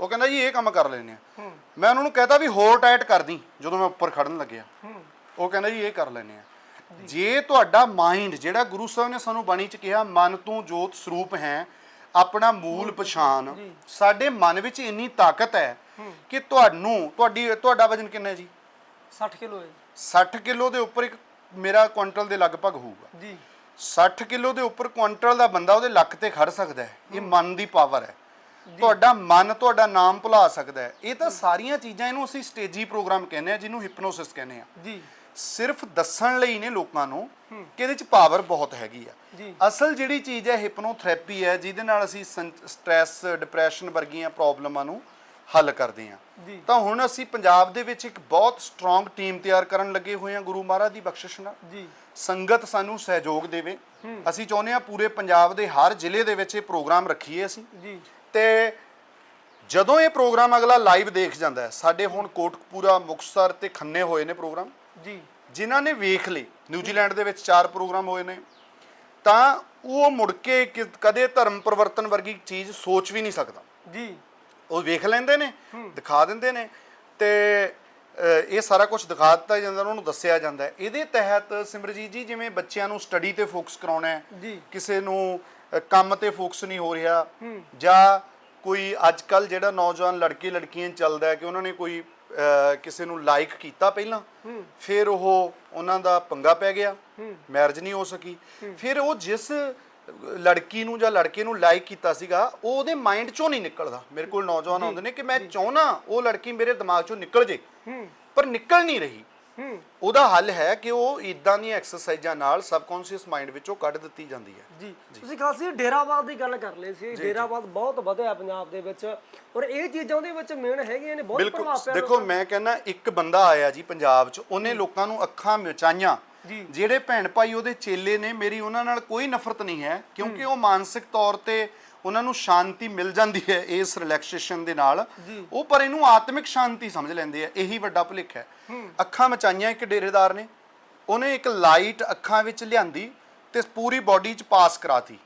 Speaker 1: ਉਹ ਕਹਿੰਦਾ ਜੀ ਇਹ ਕੰਮ ਕਰ ਲੈਨੇ ਆ। ਮੈਂ ਉਹਨਾਂ ਨੂੰ ਕਹਿਤਾ ਵੀ ਹੋਰ ਟਾਈਟ ਕਰ ਦੀ ਜਦੋਂ ਮੈਂ ਉੱਪਰ ਖੜਨ ਲੱਗਿਆ।
Speaker 2: ਹੂੰ।
Speaker 1: ਉਹ ਕਹਿੰਦਾ ਜੀ ਇਹ ਕਰ ਲੈਨੇ ਆ। ਜੇ ਤੁਹਾਡਾ ਮਾਈਂਡ ਜਿਹੜਾ ਗੁਰੂ ਸਾਹਿਬ ਨੇ ਸਾਨੂੰ ਬਾਣੀ ਚ ਕਿਹਾ ਮਨ ਤੂੰ ਜੋਤ ਸਰੂਪ ਹੈ ਆਪਣਾ ਮੂਲ ਪਛਾਨ
Speaker 2: ਜੀ।
Speaker 1: ਸਾਡੇ ਮਨ ਵਿੱਚ ਇੰਨੀ ਤਾਕਤ ਹੈ ਕਿ ਤੁਹਾਨੂੰ ਤੁਹਾਡੀ ਤੁਹਾਡਾ ਵਜਨ ਕਿੰਨਾ ਹੈ ਜੀ?
Speaker 2: 60 ਕਿਲੋ ਹੈ
Speaker 1: 60 ਕਿਲੋ ਦੇ ਉੱਪਰ ਇੱਕ ਮੇਰਾ ਕੁਆਂਟਲ ਦੇ ਲਗਭਗ ਹੋਊਗਾ।
Speaker 2: ਜੀ।
Speaker 1: 60 ਕਿਲੋ ਦੇ ਉੱਪਰ ਕੁਆਂਟਲ ਦਾ ਬੰਦਾ ਉਹਦੇ ਲੱਕ ਤੇ ਖੜ ਸਕਦਾ ਹੈ। ਇਹ ਮਨ ਦੀ ਪਾਵਰ ਹੈ। ਤੁਹਾਡਾ ਮਨ ਤੁਹਾਡਾ ਨਾਮ ਭੁਲਾ ਸਕਦਾ ਹੈ। ਇਹ ਤਾਂ ਸਾਰੀਆਂ ਚੀਜ਼ਾਂ ਇਹਨੂੰ ਅਸੀਂ ਸਟੇਜੀ ਪ੍ਰੋਗਰਾਮ ਕਹਿੰਦੇ ਆ ਜਿਹਨੂੰ ਹਿਪਨੋਸਿਸ ਕਹਿੰਦੇ ਆ
Speaker 2: ਜੀ।
Speaker 1: ਸਿਰਫ ਦੱਸਣ ਲਈ ਨੇ ਲੋਕਾਂ ਨੂੰ ਕਿ ਇਹਦੇ ਚ ਪਾਵਰ ਬਹੁਤ ਹੈਗੀ ਆ। ਅਸਲ ਜਿਹੜੀ ਚੀਜ਼ ਹੈ ਹਿਪਨੋਥੈਰੇਪੀ ਹੈ ਜਿਹਦੇ ਨਾਲ ਅਸੀਂ ਸਟ੍ਰੈਸ ਡਿਪਰੈਸ਼ਨ ਵਰਗੀਆਂ ਪ੍ਰੋਬਲਮਾਂ ਨੂੰ ਹੱਲ ਕਰਦੇ
Speaker 2: ਜੀ।
Speaker 1: ਤਾਂ ਹੁਣ ਅਸੀਂ ਪੰਜਾਬ ਦੇ ਵਿੱਚ ਇੱਕ ਬਹੁਤ ਸਟਰੋਂਗ ਟੀਮ ਤਿਆਰ ਕਰਨ ਲੱਗੇ ਹੋਏ ਹਾਂ ਗੁਰੂ ਮਹਾਰਾਜ ਦੀ ਬਖਸ਼ਿਸ਼ ਨਾਲ।
Speaker 2: ਜੀ।
Speaker 1: ਸੰਗਤ ਸਾਨੂੰ ਸਹਿਯੋਗ ਦੇਵੇ। ਅਸੀਂ ਚਾਹੁੰਦੇ ਹਾਂ ਪੂਰੇ ਪੰਜਾਬ ਦੇ ਹਰ ਜ਼ਿਲ੍ਹੇ ਦੇ ਵਿੱਚ ਇਹ ਪ੍ਰੋਗਰਾਮ ਰੱਖੀਏ ਅਸੀਂ।
Speaker 2: ਜੀ।
Speaker 1: ਤੇ ਜਦੋਂ ਇਹ ਪ੍ਰੋਗਰਾਮ ਅਗਲਾ ਲਾਈਵ ਦੇਖ ਜਾਂਦਾ ਹੈ ਸਾਡੇ ਹੁਣ ਕੋਟਕਪੂਰਾ ਮੁਕਤਸਰ ਤੇ ਖੰਨੇ ਹੋਏ ਨੇ ਪ੍ਰੋਗਰਾਮ
Speaker 2: ਜੀ।
Speaker 1: ਜਿਨ੍ਹਾਂ ਨੇ ਵੇਖ ਲਏ ਨਿਊਜ਼ੀਲੈਂਡ ਦੇ ਵਿੱਚ ਚਾਰ ਪ੍ਰੋਗਰਾਮ ਹੋਏ ਨੇ ਤਾਂ ਉਹ ਮੁੜ ਕੇ ਕਿ- ਕਦੇ ਧਰਮ ਪਰਿਵਰਤਨ ਵਰਗੀ ਚੀਜ਼ ਸੋਚ ਵੀ ਨਹੀਂ ਸਕਦਾ।
Speaker 2: ਜੀ।
Speaker 1: ਉਹ ਵੇਖ ਲੈਂਦੇ ਨੇ ਦਿਖਾ ਦਿੰਦੇ ਨੇ ਤੇ ਅ, ਇਹ ਸਾਰਾ ਕੁਝ ਦਿਖਾ ਦਿੱਤਾ ਜਾਂਦਾ ਉਹਨਾਂ ਨੂੰ ਦੱਸਿਆ ਜਾਂਦਾ ਹੈ। ਇਹਦੇ ਤਹਿਤ ਸਿਮਰਜੀਤ ਜੀ ਜਿਵੇਂ ਬੱਚਿਆਂ ਨੂੰ ਸਟੱਡੀ ਤੇ ਫੋਕਸ ਕਰਾਉਣਾ ਹੈ
Speaker 2: ਜੀ।
Speaker 1: ਕਿਸੇ ਨੂੰ ਅ, ਕੰਮ ਤੇ ਫੋਕਸ ਨਹੀਂ ਹੋ ਰਿਹਾ ਜਾਂ ਕੋਈ ਅੱਜ ਕੱਲ ਜਿਹੜਾ ਨੌਜਵਾਨ ਲੜਕੇ ਲੜਕੀਆਂ ਚੱਲਦਾ ਹੈ ਕਿ ਉਹਨਾਂ ਨੇ ਕੋਈ ਕਿਸੇ ਨੂੰ ਲਾਈਕ ਕੀਤਾ ਪਹਿਲਾਂ ਫਿਰ ਉਹ ਉਹਨਾਂ ਦਾ ਪੰਗਾ ਪੈ ਗਿਆ ਮੈਰਿਜ ਨਹੀਂ ਹੋ ਸਕੀ। ਫਿਰ ਉਹ ਜਿਸ ਲੜਕੀ ਨੂੰ ਜਾਂ ਲੜਕੇ ਨੂੰ ਲਾਈਕ ਕੀਤਾ ਸੀਗਾ ਉਹ ਉਹਦੇ ਮਾਈਂਡ ਚੋਂ ਨਹੀਂ ਨਿਕਲਦਾ। ਮੇਰੇ ਕੋਲ ਨੌਜਵਾਨ ਆਉਂਦੇ ਨੇ ਕਿ ਮੈਂ ਚਾਹੁੰਨਾ ਉਹ ਲੜਕੀ ਮੇਰੇ ਦਿਮਾਗ ਚੋਂ ਨਿਕਲ ਜੇ। ਪਰ ਨਿਕਲ ਨਹੀਂ ਰਹੀ। ਉਹਦਾ ਹੱਲ ਹੈ ਕਿ ਉਹ ਇਦਾਂ ਦੀਆਂ ਐਕਸਰਸਾਈਜ਼ਾਂ ਨਾਲ ਸਬਕੌਂਸ਼ੀਅਸ ਮਾਈਂਡ ਵਿੱਚੋਂ ਕੱਢ ਦਿੱਤੀ ਜਾਂਦੀ ਹੈ।
Speaker 2: ਜੀ ਤੁਸੀਂ ਖਾਸੀ ਡੇਰਾਵਾਦ ਦੀ ਗੱਲ ਕਰ ਲਈ ਸੀ। ਡੇਰਾਵਾਦ ਬਹੁਤ ਵਧਿਆ ਪੰਜਾਬ ਦੇ ਵਿੱਚ। ਔਰ ਇਹ ਚੀਜ਼ਾਂ ਉਹਦੇ ਵਿੱਚ ਮੇਨ ਹੈਗੀਆਂ ਨੇ ਬਹੁਤ ਪ੍ਰਭਾਵ ਪਿਆ
Speaker 1: ਦੇਖੋ ਮੈਂ ਕਹਿੰਦਾ ਇੱਕ ਬੰਦਾ ਆਇਆ ਜੀ ਪੰਜਾਬ 'ਚ ਉਹਨੇ ਲੋਕਾਂ ਨੂੰ ਅੱਖਾਂ ਮਚਾਈਆਂ।
Speaker 2: ਜੀ।
Speaker 1: ਜਿਹੜੇ ਭੈਣ ਭਾਈ ਉਹਦੇ ਚੇਲੇ ਨੇ ਮੇਰੀ ਉਹਨਾਂ ਨਾਲ ਕੋਈ ਨਫ਼ਰਤ ਨਹੀਂ ਹੈ ਕਿਉਂਕਿ ਉਹ ਮਾਨਸਿਕ ਤੌਰ ਤੇ ਉਹਨਾਂ ਨੂੰ ਸ਼ਾਂਤੀ ਮਿਲ ਜਾਂਦੀ ਹੈ ਇਸ ਰਿਲੈਕਸੇਸ਼ਨ ਦੇ ਨਾਲ। ਉਹ ਪਰ ਇਹਨੂੰ ਆਤਮਿਕ ਸ਼ਾਂਤੀ ਸਮਝ ਲੈਂਦੇ ਆ। ਇਹੀ ਵੱਡਾ ਭੁਲੇਖ ਹੈ। ਅੱਖਾਂ ਮਚਾਈਆਂ ਇੱਕ ਡੇਰੇਦਾਰ ਨੇ। ਉਹਨੇ ਇੱਕ ਲਾਈਟ ਅੱਖਾਂ ਵਿੱਚ ਲਿਆਂਦੀ ਤੇ ਪੂਰੀ ਬਾਡੀ 'ਚ ਪਾਸ ਕਰਾਤੀ।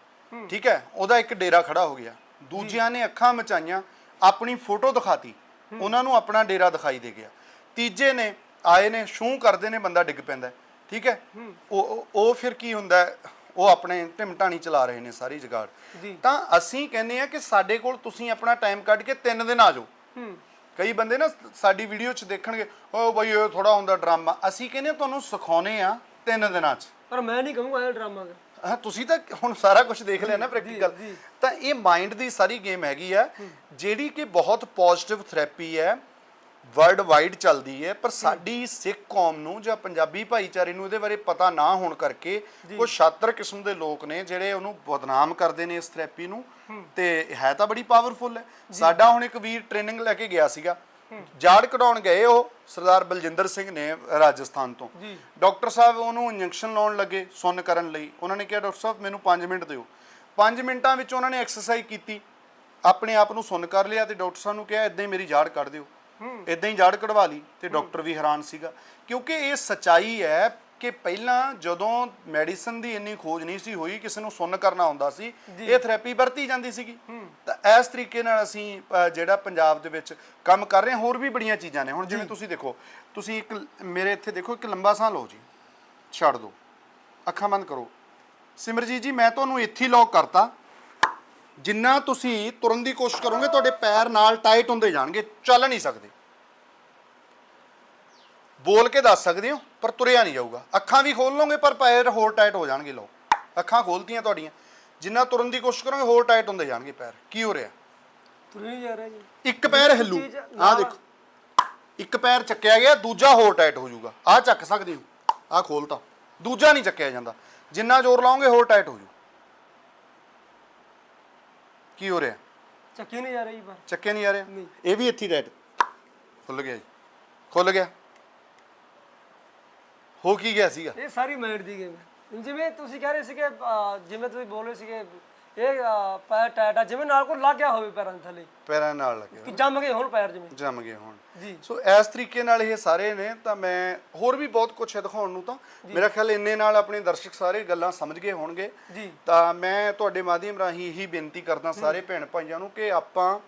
Speaker 1: ਠੀਕ ਹੈ? ਉਹਦਾ ਇੱਕ ਡੇਰਾ ਖੜਾ ਹੋ ਗਿਆ। ਦੂਜਿਆਂ ਨੇ ਅੱਖਾਂ ਮਚਾਈਆਂ ਆਪਣੀ ਫੋਟੋ ਦਿਖਾਤੀ। ਉਹਨਾਂ ਨੂੰ ਆਪਣਾ ਡੇਰਾ ਦਿਖਾਈ ਦੇ ਗਿਆ। ਤੀਜੇ ਨੇ ਆਏ ਨੇ ਸ਼ੂ ਕਰਦੇ ਨੇ ਬੰਦਾ ਡਿੱਗ ਪੈਂਦਾ ਠੀਕ ਹੈ? ਉਹ ਉਹ- ਫਿਰ ਕੀ ਹੁੰਦਾ? ਉਹ ਆਪਣੇ ਢਿਮਟਾਣੀ ਚਲਾ ਰਹੇ ਨੇ ਸਾਰੀ ਜਗਾੜ।
Speaker 2: ਜੀ।
Speaker 1: ਤਾਂ ਅਸੀਂ ਕਹਿੰਦੇ ਆ ਕਿ ਸਾਡੇ ਕੋਲ ਤੁਸੀਂ ਆਪਣਾ ਟਾਈਮ ਕੱਢ ਕੇ ਤਿੰਨ ਦਿਨ ਆ ਜਾਓ।
Speaker 2: ਹੂੰ।
Speaker 1: ਕਈ ਬੰਦੇ ਨਾ ਸਾਡੀ ਵੀਡੀਓ 'ਚ ਦੇਖਣਗੇ ਓ ਬਈ ਇਹ ਥੋੜਾ ਹੁੰਦਾ ਡਰਾਮਾ। ਅਸੀਂ ਕਹਿੰਦੇ ਹਾਂ ਤੁਹਾਨੂੰ ਸਿਖਾਉਨੇ ਆ ਤਿੰਨ ਦਿਨਾਂ 'ਚ।
Speaker 2: ਪਰ ਮੈਂ ਨਹੀਂ ਕਹੂੰਗਾ ਇਹ ਡਰਾਮਾ।
Speaker 1: ਹਾਂ ਤੁਸੀਂ ਤਾਂ ਹੁਣ ਸਾਰਾ ਕੁਝ ਦੇਖ ਲਿਆ ਨਾ ਪ੍ਰੈਕਟੀਕਲ
Speaker 2: ਜੀ।
Speaker 1: ਤਾਂ ਇਹ ਮਾਈਂਡ ਦੀ ਸਾਰੀ ਗੇਮ ਹੈਗੀ ਆ ਜਿਹੜੀ ਕਿ ਬਹੁਤ ਪੋਜ਼ਿਟਿਵ ਥੈਰੇਪੀ ਹੈ। ਵਰਲਡ ਵਾਈਡ ਚੱਲਦੀ ਹੈ ਪਰ ਸਾਡੀ ਸਿੱਖ ਕੌਮ ਨੂੰ ਜਾਂ ਪੰਜਾਬੀ ਭਾਈਚਾਰੇ ਨੂੰ ਇਹਦੇ ਬਾਰੇ ਪਤਾ ਨਾ ਹੋਣ ਕਰਕੇ ਕੁਝ ਛਾਤਰ ਕਿਸਮ ਦੇ ਲੋਕ ਨੇ ਜਿਹੜੇ ਉਹਨੂੰ ਬਦਨਾਮ ਕਰਦੇ ਨੇ ਇਸ ਥੈਰੇਪੀ ਨੂੰ। ਤੇ ਹੈ ਤਾਂ ਬੜੀ ਪਾਵਰਫੁਲ ਹੈ। ਸਾਡਾ ਹੁਣ ਇੱਕ ਵੀਰ ਟ੍ਰੇਨਿੰਗ ਲੈ ਕੇ ਗਿਆ ਸੀਗਾ। ਜਾੜ ਕਢਾਉਣ ਗਏ ਉਹ ਸਰਦਾਰ ਬਲਜਿੰਦਰ ਸਿੰਘ ਨੇ ਰਾਜਸਥਾਨ ਤੋਂ। ਡਾਕਟਰ ਸਾਹਿਬ ਉਹਨੂੰ ਇੰਜੈਕਸ਼ਨ ਲਾਉਣ ਲੱਗੇ ਸੁੰਨ ਕਰਨ ਲਈ। ਉਹਨਾਂ ਨੇ ਕਿਹਾ ਡਾਕਟਰ ਸਾਹਿਬ ਮੈਨੂੰ 5 ਮਿੰਟ ਦਿਓ। 5 ਮਿੰਟਾਂ ਵਿੱਚ ਉਹਨਾਂ ਨੇ ਐਕਸਰਸਾਈਜ਼ ਕੀਤੀ। ਆਪਣੇ ਆਪ ਨੂੰ ਸੁੰਨ ਕਰ ਲਿਆ ਤੇ ਡਾਕਟਰ ਸਾਹਿਬ ਨੂੰ ਕਿਹਾ ਇਦਾਂ ਹੀ ਮੇਰੀ ਜਾੜ ਕੱਢ ਦਿਓ। ਇਦਾਂ ਹੀ ਜਾੜ ਕਢਵਾ ਲਈ ਤੇ ਡਾਕਟਰ ਵੀ ਹੈਰਾਨ ਸੀਗਾ। ਕਿਉਂਕਿ ਇਹ ਸਚਾਈ ਹੈ ਕਿ ਪਹਿਲਾਂ ਜਦੋਂ ਮੈਡੀਸਨ ਦੀ ਇੰਨੀ ਖੋਜ ਨਹੀਂ ਸੀ ਹੋਈ ਕਿਸੇ ਨੂੰ ਸੁੰਨ ਕਰਨਾ ਹੁੰਦਾ ਸੀ ਇਹ ਥੈਰੇਪੀ ਵਰਤੀ ਜਾਂਦੀ ਸੀਗੀ। ਤਾਂ ਇਸ ਤਰੀਕੇ ਨਾਲ ਅਸੀਂ ਜਿਹੜਾ ਪੰਜਾਬ ਦੇ ਵਿੱਚ ਕੰਮ ਕਰ ਰਹੇ ਹਾਂ ਹੋਰ ਵੀ ਬੜੀਆਂ ਚੀਜ਼ਾਂ ਨੇ। ਹੁਣ ਜਿਵੇਂ ਤੁਸੀਂ ਦੇਖੋ ਤੁਸੀਂ ਇੱਕ ਮੇਰੇ ਇੱਥੇ ਦੇਖੋ ਇੱਕ ਲੰਬਾ ਸਾਹ ਲਓ ਜੀ। ਛੱਡ ਦਿਓ ਅੱਖਾਂ ਬੰਦ ਕਰੋ। ਸਿਮਰਜੀਤ ਜੀ ਮੈਂ ਤੁਹਾਨੂੰ ਇੱਥੇ ਲੌਕ ਕਰਤਾ। ਜਿੰਨਾ ਤੁਸੀਂ ਤੁਰਨ ਦੀ ਕੋਸ਼ਿਸ਼ ਕਰੋਗੇ ਤੁਹਾਡੇ ਪੈਰ ਨਾਲ ਟਾਈਟ ਹੁੰਦੇ ਜਾਣਗੇ। ਚੱਲ ਨਹੀਂ ਸਕਦੇ। ਬੋਲ ਕੇ ਦੱਸ ਸਕਦੇ ਹੋ ਪਰ ਤੁਰਿਆ ਨਹੀਂ ਜਾਊਗਾ। ਅੱਖਾਂ ਵੀ ਖੋਲ ਲਓਗੇ ਪਰ ਪੈਰ ਹੋਰ ਟਾਈਟ ਹੋ ਜਾਣਗੇ ਲੋ ਅੱਖਾਂ ਖੋਲਤੀਆਂ ਤੁਹਾਡੀਆਂ। ਜਿੰਨਾ ਤੁਰਨ ਦੀ ਕੋਸ਼ਿਸ਼ ਕਰੋਗੇ ਹੋਰ ਟਾਈਟ ਹੁੰਦੇ ਜਾਣਗੇ ਪੈਰ। ਕੀ ਹੋ ਰਿਹਾ?
Speaker 2: ਤੁਰ ਨਹੀਂ ਜਾ ਰਿਹਾ ਜੀ।
Speaker 1: ਇੱਕ ਪੈਰ ਹਿੱਲੂ। ਆਹ ਦੇਖੋ। ਇੱਕ ਪੈਰ ਚੱਕਿਆ ਗਿਆ ਦੂਜਾ ਹੋਰ ਟਾਈਟ ਹੋ ਜਾਊਗਾ। ਆਹ ਚੱਕ ਸਕਦੇ ਹੋ। ਆਹ ਖੋਲਤਾ ਦੂਜਾ ਨਹੀਂ ਚੱਕਿਆ ਜਾਂਦਾ। ਜਿੰਨਾ ਜ਼ੋਰ ਲਾਓਗੇ ਹੋਰ ਟਾਈਟ ਹੋ ਜੂ ਕੀ ਹੋ ਰਿਹਾ?
Speaker 2: ਚੱਕੀ ਨਹੀਂ ਜਾ ਰਹੀ ਪਰ
Speaker 1: ਚੱਕਿਆ ਨਹੀਂ ਆ ਰਿਹਾ। ਇਹ ਵੀ ਇੱਥੇ ਟਾਈਟ ਖੁੱਲ ਗਿਆ ਜੀ। ਖੁੱਲ ਗਿਆ। ਹੋ ਕੀ ਗਿਆ ਸੀਗਾ?
Speaker 2: ਇਹ ਸਾਰੀ ਮਾਈਂਡ ਦੀ ਗੇਮ ਹੈ। ਜਿਵੇਂ ਤੁਸੀਂ ਕਹਿ ਰਹੇ ਸੀਗੇ ਅਹ, ਜਿਵੇਂ ਤੁਸੀਂ ਬੋਲ ਰਹੇ ਸੀਗੇ ਇਹ ਅਹ, ਪੈਰ ਟਾਈਟ ਆ ਜਿਵੇਂ ਨਾਲ ਕੋਈ ਲੱਗ ਗਿਆ ਹੋਵੇ ਪੈਰਾਂ ਦੇ ਥੱਲੇ।
Speaker 1: ਪੈਰਾਂ ਨਾਲ ਲੱਗਿਆ
Speaker 2: ਕਿ ਜੰਮ ਗਏ ਹੁਣ ਪੈਰ ਜਿਵੇਂ।
Speaker 1: ਜੰਮ ਗਏ ਹੁਣ।
Speaker 2: ਜੀ।
Speaker 1: ਸੋ ਇਸ ਤਰੀਕੇ ਨਾਲ ਇਹ ਸਾਰੇ ਨੇ ਤਾਂ ਮੈਂ ਹੋਰ ਵੀ ਬਹੁਤ ਕੁਝ ਹੈ ਦਿਖਾਉਣ ਨੂੰ ਤਾਂ ਮੇਰਾ ਖਿਆਲ ਇੰਨੇ ਨਾਲ ਆਪਣੇ ਦਰਸ਼ਕ ਸਾਰੇ ਗੱਲਾਂ ਸਮਝ ਗਏ ਹੋਣਗੇ।
Speaker 2: ਜੀ।
Speaker 1: ਤਾਂ ਮੈਂ ਤੁਹਾਡੇ ਮਾਧਿਅਮ ਰਾਹੀਂ ਇਹੀ ਬੇਨਤੀ ਕਰਦਾ ਸਾਰੇ ਭੈਣ ਭਾਈਆਂ ਨੂੰ ਕਿ ਆਪਾਂ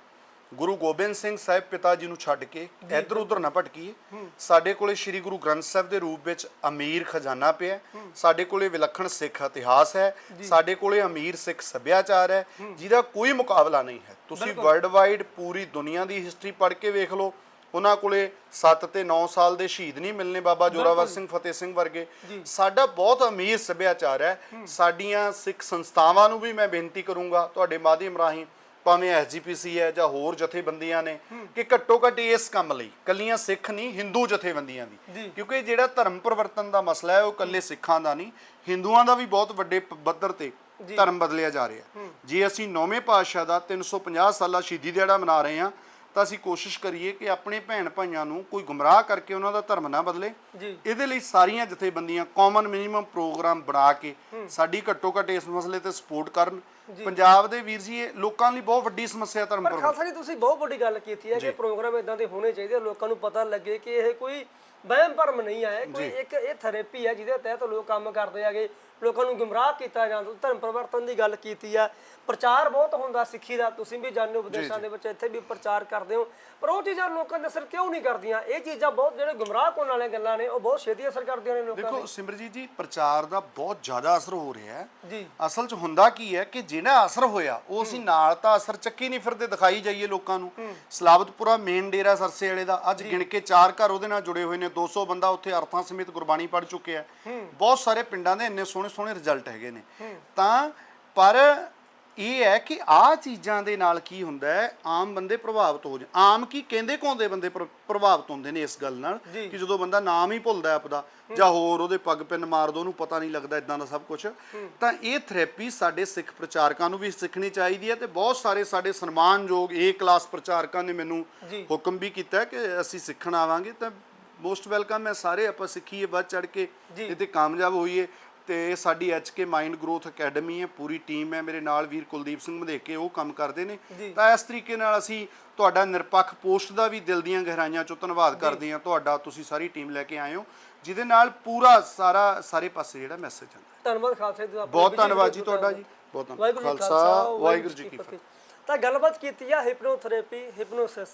Speaker 1: ਗੁਰੂ ਗੋਬਿੰਦ ਸਿੰਘ ਸਾਹਿਬ ਪਿਤਾ ਜੀ ਨੂੰ ਛੱਡ ਕੇ ਇੱਧਰ ਉੱਧਰ ਨਾ ਭਟਕੀਏ। ਸਾਡੇ ਕੋਲੇ ਸ੍ਰੀ ਗੁਰੂ ਗ੍ਰੰਥ ਸਾਹਿਬ ਦੇ ਰੂਪ ਵਿੱਚ ਅਮੀਰ ਖਜ਼ਾਨਾ ਪਿਆ। ਸਾਡੇ ਕੋਲੇ ਵਿਲੱਖਣ ਸਿੱਖ ਇਤਿਹਾਸ ਹੈ। ਸਾਡੇ ਕੋਲੇ ਅਮੀਰ ਸਿੱਖ ਸੱਭਿਆਚਾਰ ਹੈ। ਜਿਹਦਾ ਕੋਈ ਮੁਕਾਬਲਾ ਨਹੀਂ ਹੈ। ਤੁਸੀਂ ਵਰਲਡ ਵਾਈਡ ਪੂਰੀ ਦੁਨੀਆ ਦੀ ਹਿਸਟਰੀ ਪੜ੍ਹ ਕੇ ਵੇਖ ਲਓ। ਉਹਨਾਂ ਕੋਲੇ 7 ਤੇ 9 ਸਾਲ ਦੇ ਸ਼ਹੀਦ ਨਹੀਂ ਮਿਲਨੇ ਬਾਬਾ ਜੋਰਾਵਰ ਸਿੰਘ ਫਤਿਹ ਸਿੰਘ ਵਰਗੇ। ਸਾਡਾ ਬਹੁਤ ਅਮੀਰ ਸੱਭਿਆਚਾਰ ਹੈ। ਸਾਡੀਆਂ ਸਿੱਖ ਸੰਸਥਾਵਾਂ ਨੂੰ ਵੀ ਮੈਂ ਬੇਨਤੀ ਕਰੂੰਗਾ। ਤੁਹਾਡੇ ਮਾਧਿਅਮ ਰਾਹੀਂ ਭਾਵੇਂ ਐਸਜੀਪੀਸੀ ਹੈ ਜਾਂ ਹੋਰ ਜਥੇਬੰਦੀਆਂ ਨੇ ਕਿ ਘੱਟੋ ਘੱਟ ਇਸ ਕੰਮ ਲਈ ਕੱਲੀਆਂ ਸਿੱਖ ਨਹੀਂ ਹਿੰਦੂ ਜਥੇਬੰਦੀਆਂ ਦੀ। ਕਿਉਂਕਿ ਜਿਹੜਾ ਧਰਮ ਪਰਿਵਰਤਨ ਦਾ ਮਸਲਾ ਹੈ ਉਹ ਕੱਲੇ ਸਿੱਖਾਂ ਦਾ ਨਹੀਂ ਹਿੰਦੂਆਂ ਦਾ ਵੀ ਬਹੁਤ ਵੱਡੇ ਪੱਧਰ ਤੇ ਧਰਮ ਬਦਲਿਆ ਜਾ ਰਿਹਾ। ਜੇ ਅਸੀਂ ਨੌਵੇਂ ਪਾਤਸ਼ਾਹ ਦਾ 350 ਸਾਲਾ ਸ਼ਹੀਦੀ ਦਿਹਾੜਾ ਮਨਾ ਰਹੇ ਹਾਂ ਤਾਂ ਅਸੀਂ ਕੋਸ਼ਿਸ਼ ਕਰੀਏ ਕਿ ਆਪਣੇ ਭੈਣ ਭਾਈਆਂ ਨੂੰ ਕੋਈ ਗੁੰਮਰਾਹ ਕਰਕੇ ਉਹਨਾਂ ਦਾ ਧਰਮ ਨਾ ਬਦਲੇ। ਇਹਦੇ ਲਈ ਸਾਰੀਆਂ ਜਥੇਬੰਦੀਆਂ ਕਾਮਨ ਮਿਨੀਮਮ ਪ੍ਰੋਗਰਾਮ ਬਣਾ ਕੇ ਸਾਡੀ ਘੱਟੋ ਘੱਟ ਇਸ ਮਸਲੇ ਤੇ ਸਪੋਰਟ ਕਰਨ। ਪੰਜਾਬ ਦੇ ਵੀਰ ਜੀ ਇਹ ਲੋਕਾਂ ਲਈ ਬਹੁਤ ਵੱਡੀ ਸਮੱਸਿਆ ਧਰਮ
Speaker 2: ਪਰ ਖਾਲਸਾ ਜੀ ਤੁਸੀਂ ਬਹੁਤ ਵੱਡੀ ਗੱਲ ਕੀਤੀ ਹੈ ਕਿ ਪ੍ਰੋਗਰਾਮ ਇਦਾਂ ਦੇ ਹੋਣੇ ਚਾਹੀਦੇ ਆ, ਲੋਕਾਂ ਨੂੰ ਪਤਾ ਲੱਗੇ ਕਿ ਇਹ ਕੋਈ ਵਹਿਮ ਭਰਮ ਨਹੀਂ ਹੈ ਕੋਈ ਇੱਕ ਇਹ ਥੈਰੇਪੀ ਹੈ ਜਿਹਦੇ ਤਹਿਤ ਲੋਕ ਕੰਮ ਕਰਦੇ ਆਗੇ ਲੋਕਾਂ ਨੂੰ ਗੁੰਮਰਾਹ ਕੀਤਾ ਜਾਂਦਾ ਧਰਮ ਪਰਿਵਰਤਨ ਦੀ ਗੱਲ ਕੀਤੀ ਆ। ਪ੍ਰਚਾਰ ਬਹੁਤ ਹੁੰਦਾ ਸਿੱਖੀ ਦਾ ਤੁਸੀਂ ਵੀ ਜਾਣਦੇ ਹੋ ਵਿਦੇਸ਼ਾਂ ਦੇ ਵਿੱਚ ਇੱਥੇ ਵੀ ਪ੍ਰਚਾਰ ਕਰਦੇ ਹੋ। ਪਰ ਉਹ ਚੀਜ਼ਾਂ ਲੋਕਾਂ ਦੇ ਅਸਰ ਕਿਉਂ ਨਹੀਂ ਕਰਦੀਆਂ? ਇਹ ਚੀਜ਼ਾਂ ਬਹੁਤ ਜਿਹੜੇ ਗੁੰਮਰਾਹ ਕਰਨ ਵਾਲੀਆਂ ਗੱਲਾਂ ਨੇ ਉਹ ਬਹੁਤ ਛੇਤੀ ਅਸਰ ਕਰਦੀਆਂ ਨੇ ਲੋਕਾਂ
Speaker 1: ਦੇਖੋ ਸਿਮਰਜੀਤ ਜੀ ਪ੍ਰਚਾਰ ਦਾ ਬਹੁਤ ਜ਼ਿਆਦਾ ਅਸਰ ਹੋ ਰਿਹਾ ਹੈ।
Speaker 2: ਜੀ।
Speaker 1: ਅਸਲ 'ਚ ਹੁੰਦਾ ਕੀ ਹੈ ਕਿ ਜਿਹੜਾ ਅਸਰ ਹੋਇਆ ਉਹ ਅਸੀਂ ਨਾਲ ਤਾਂ ਅਸਰ ਚੱਕੀ ਨਹੀਂ ਫਿਰਦੇ ਦਿਖਾਈ ਜਾਈਏ ਲੋਕਾਂ ਨੂੰ। ਸਲਾਬਤਪੁਰਾ ਮੇਨ ਡੇਰਾ ਸਰਸੇ ਵਾਲੇ ਦਾ ਅੱਜ ਗਿਣ ਕੇ ਚਾਰ ਘਰ ਉਹਦੇ ਨਾਲ ਜੁੜੇ ਹੋਏ ਨੇ 200 ਬੰਦਾ ਉੱਥੇ ਅਰਥਾਂ ਸਮੇਤ ਗੁਰਬਾਣੀ ਪੜ੍ਹ ਚੁੱਕਿਆ ਹੈ। ਬਹੁਤ ਸਾਰੇ ਪਿੰਡਾਂ ਦੇ ਇੰਨੇ ਸੋਹਣੇ ਸੋਹਣੇ ਰਿਜ਼ਲਟ ਹੈਗੇ ਨੇ। ਤਾਂ ਪਰ ਇਹ ਹੈ ਕਿ ਆਹ ਚੀਜ਼ਾਂ ਦੇ ਨਾਲ ਕੀ ਹੁੰਦਾ ਹੈ ਆਮ ਬੰਦੇ ਪ੍ਰਭਾਵਿਤ ਹੋ ਜਾਂ ਆਮ ਕੀ ਕਹਿੰਦੇ ਕੋਂਦੇ ਬੰਦੇ ਪ੍ਰ- ਪ੍ਰਭਾਵਿਤ ਹੁੰਦੇ ਨੇ ਇਸ ਗੱਲ ਨਾਲ ਕਿ ਜਦੋਂ ਬੰਦਾ ਨਾਮ ਹੀ ਭੁੱਲਦਾ ਹੈ ਆਪਦਾ ਜਾਂ ਹੋਰ ਉਹਦੇ ਪੱਗ ਪਿੰਨ ਮਾਰ ਦੋ ਉਹਨੂੰ ਪਤਾ ਨਹੀਂ ਲੱਗਦਾ ਇਦਾਂ ਦਾ ਸਭ ਕੁਝ ਤਾਂ ਇਹ ਥੈਰੇਪੀ ਸਾਡੇ ਸਿੱਖ ਪ੍ਰਚਾਰਕਾਂ ਨੂੰ ਵੀ ਸਿੱਖਣੀ ਚਾਹੀਦੀ ਹੈ ਤੇ ਬਹੁਤ ਸਾਰੇ ਸਾਡੇ ਸਨਮਾਨਯੋਗ ਏ ਕਲਾਸ ਪ੍ਰਚਾਰਕਾਂ ਨੇ ਮੈਨੂੰ
Speaker 2: ਜੀ।
Speaker 1: ਹੁਕਮ ਵੀ ਕੀਤਾ ਹੈ ਕਿ ਅਸੀਂ ਸਿੱਖਣ ਆਵਾਂਗੇ ਤਾਂ ਮੋਸਟ ਵੈਲਕਮ ਹੈ ਸਾਰੇ ਆਪਾਂ ਸਿੱਖੀਏ ਵੱਧ ਚੜ ਕੇ
Speaker 2: ਜੀ।
Speaker 1: ਇਹ ਤੇ ਕਾਮਯਾਬ ਹੋਈਏ ਤੇ ਸਾਡੀ ਐਚਕੇ ਮਾਈਂਡ ਗਰੋਥ ਅਕੈਡਮੀ ਹੈ ਪੂਰੀ ਟੀਮ ਹੈ ਮੇਰੇ ਨਾਲ ਵੀਰ ਕੁਲਦੀਪ ਸਿੰਘ ਮਧੇਕੇ ਉਹ ਕੰਮ ਕਰਦੇ ਨੇ। ਤਾਂ ਇਸ ਤਰੀਕੇ ਨਾਲ ਅਸੀਂ ਤੁਹਾਡਾ ਨਿਰਪੱਖ ਪੋਸਟ ਦਾ ਵੀ ਦਿਲ ਦੀਆਂ ਗਹਿਰਾਈਆਂ ਚੋਂ ਧੰਨਵਾਦ ਕਰਦੇ ਹਾਂ। ਤੁਹਾਡਾ ਤੁਸੀਂ ਸਾਰੀ ਟੀਮ ਲੈ ਕੇ ਆਏ ਹੋ ਜਿਹਦੇ ਨਾਲ ਪੂਰਾ ਸਾਰਾ ਸਾਰੇ ਪਾਸੇ ਜਿਹੜਾ ਮੈਸੇਜ ਆਉਂਦਾ
Speaker 2: ਧੰਨਵਾਦ ਖਾਲਸਾ ਜੀ
Speaker 1: ਬਹੁਤ ਧੰਨਵਾਦ ਜੀ ਤੁਹਾਡਾ ਜੀ। ਬਹੁਤ ਧੰਨਵਾਦ ਖਾਲਸਾ ਵਾਹਿਗੁਰੂ ਜੀ ਕੀ ਫਤਿਹ।
Speaker 2: ਤਾਂ ਗੱਲਬਾਤ ਕੀਤੀ ਆ ਹਿਪਨੋਥੈਰੇਪੀ ਹਿਪਨੋਸਿਸ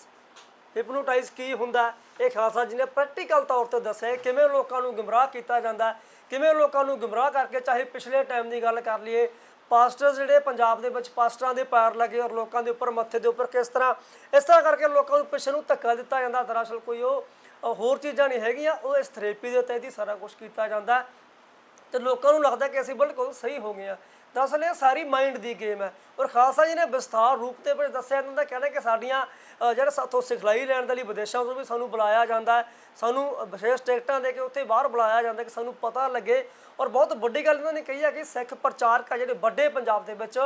Speaker 2: ਹਿਪਨੋਟਾਈਜ਼ ਕੀ ਹੁੰਦਾ? ਇਹ ਖਾਲਸਾ ਜੀ ਨੇ ਪ੍ਰੈਕਟੀਕਲ ਤੌਰ ਤੇ ਦੱਸਿਆ ਕਿਵੇਂ ਲੋਕਾਂ ਨੂੰ ਗੁੰਮਰਾਹ ਕੀਤਾ ਜਾਂਦਾ ਕਿਵੇਂ ਲੋਕਾਂ ਨੂੰ ਗੁੰਮਰਾਹ ਕਰਕੇ ਚਾਹੇ ਪਿਛਲੇ ਟਾਈਮ ਦੀ ਗੱਲ ਕਰ ਲਈਏ ਪਾਸਟਰ ਜਿਹੜੇ ਪੰਜਾਬ ਦੇ ਵਿੱਚ ਪਾਸਟਰਾਂ ਦੇ ਪੈਰ ਲੱਗੇ ਔਰ ਲੋਕਾਂ ਦੇ ਉੱਪਰ ਮੱਥੇ ਦੇ ਉੱਪਰ ਕਿਸ ਤਰ੍ਹਾਂ, ਇਸ ਤਰ੍ਹਾਂ ਕਰਕੇ ਲੋਕਾਂ ਨੂੰ ਪਿੱਛੇ ਨੂੰ ਧੱਕਾ ਦਿੱਤਾ ਜਾਂਦਾ, ਦਰਅਸਲ ਕੋਈ ਉਹ ਹੋਰ ਚੀਜ਼ਾਂ ਨਹੀਂ ਹੈਗੀਆਂ, ਉਹ ਇਸ ਥੈਰੇਪੀ ਦੇ ਤਹਿਤ ਹੀ ਸਾਰਾ ਕੁਝ ਕੀਤਾ ਜਾਂਦਾ। ਹੈ ਤੇ ਲੋਕਾਂ ਨੂੰ ਲੱਗਦਾ ਕਿ ਅਸੀਂ ਬਿਲਕੁਲ ਸਹੀ ਹੋ ਗਏ ਆ ਦਰਅਸਲ ਇਹ ਸਾਰੀ ਮਾਈਂਡ ਦੀ ਗੇਮ ਹੈ। ਔਰ ਖਾਲਸਾ ਜੀ ਨੇ ਵਿਸਥਾਰ ਰੂਪ ਦੇ ਵਿੱਚ ਦੱਸਿਆ, ਇਹਨਾਂ ਦਾ ਕਹਿਣਾ ਕਿ ਸਾਡੀਆਂ ਜਿਹੜਾ ਜਿਹੜੇ ਸਾਥੋਂ ਸਿਖਲਾਈ ਲੈਣ ਦੇ ਲਈ ਵਿਦੇਸ਼ਾਂ ਤੋਂ ਵੀ ਸਾਨੂੰ ਬੁਲਾਇਆ ਜਾਂਦਾ ਹੈ। ਸਾਨੂੰ ਵਿਸ਼ੇਸ਼ ਟਿਕਟਾਂ ਦੇ ਕੇ ਉੱਥੇ ਬਾਹਰ ਬੁਲਾਇਆ ਜਾਂਦਾ ਕਿ ਸਾਨੂੰ ਪਤਾ ਲੱਗੇ। ਔਰ ਬਹੁਤ ਵੱਡੀ ਗੱਲ ਇਹਨਾਂ ਨੇ ਕਹੀ ਹੈ ਕਿ ਸਿੱਖ ਪ੍ਰਚਾਰਕ ਆ ਜਿਹੜੇ ਵੱਡੇ ਪੰਜਾਬ ਦੇ ਵਿੱਚ,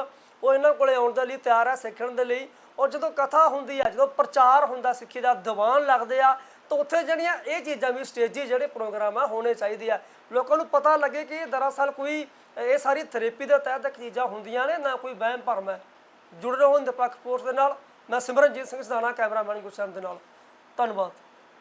Speaker 2: ਉਹ ਇਹਨਾਂ ਕੋਲੇ ਆਉਣ ਦੇ ਲਈ ਤਿਆਰ ਹੈ ਸਿੱਖਣ ਦੇ ਲਈ। ਔਰ ਜਦੋਂ ਕਥਾ ਹੁੰਦੀ ਆ ਜਦੋਂ ਪ੍ਰਚਾਰ ਹੁੰਦਾ ਸਿੱਖੀ ਦਾ, ਦੀਵਾਨ ਲੱਗਦੇ ਆ, ਤਾਂ ਉੱਥੇ ਜਿਹੜੀਆਂ ਇਹ ਚੀਜ਼ਾਂ ਵੀ ਸਟੇਜੀ ਜਿਹੜੇ ਪ੍ਰੋਗਰਾਮ ਆ, ਹੋਣੇ ਚਾਹੀਦੇ ਆ। ਲੋਕਾਂ ਨੂੰ ਪਤਾ ਲੱਗੇ ਕਿ ਇਹ ਦਰਅਸਲ ਕੋਈ ਇਹ ਸਾਰੀ ਥੈਰੇਪੀ ਦੇ ਤਹਿਤ ਚੀਜ਼ਾਂ ਹੁੰਦੀਆਂ ਨੇ, ਨਾ ਕੋਈ ਵਹਿਮ ਭਰਮ ਹੈ। ਜੁੜ ਰਹੋ ਨਿਰਪੱਖ ਪੋਸਟ ਦੇ ਨਾਲ। ਮੈਂ ਸਿਮਰਨਜੀਤ ਸਿੰਘ ਸਦਾਣਾ, ਕੈਮਰਾਮੈਨ ਗੁਰਸ਼ਰਨ ਦੇ ਨਾਲ। ਧੰਨਵਾਦ।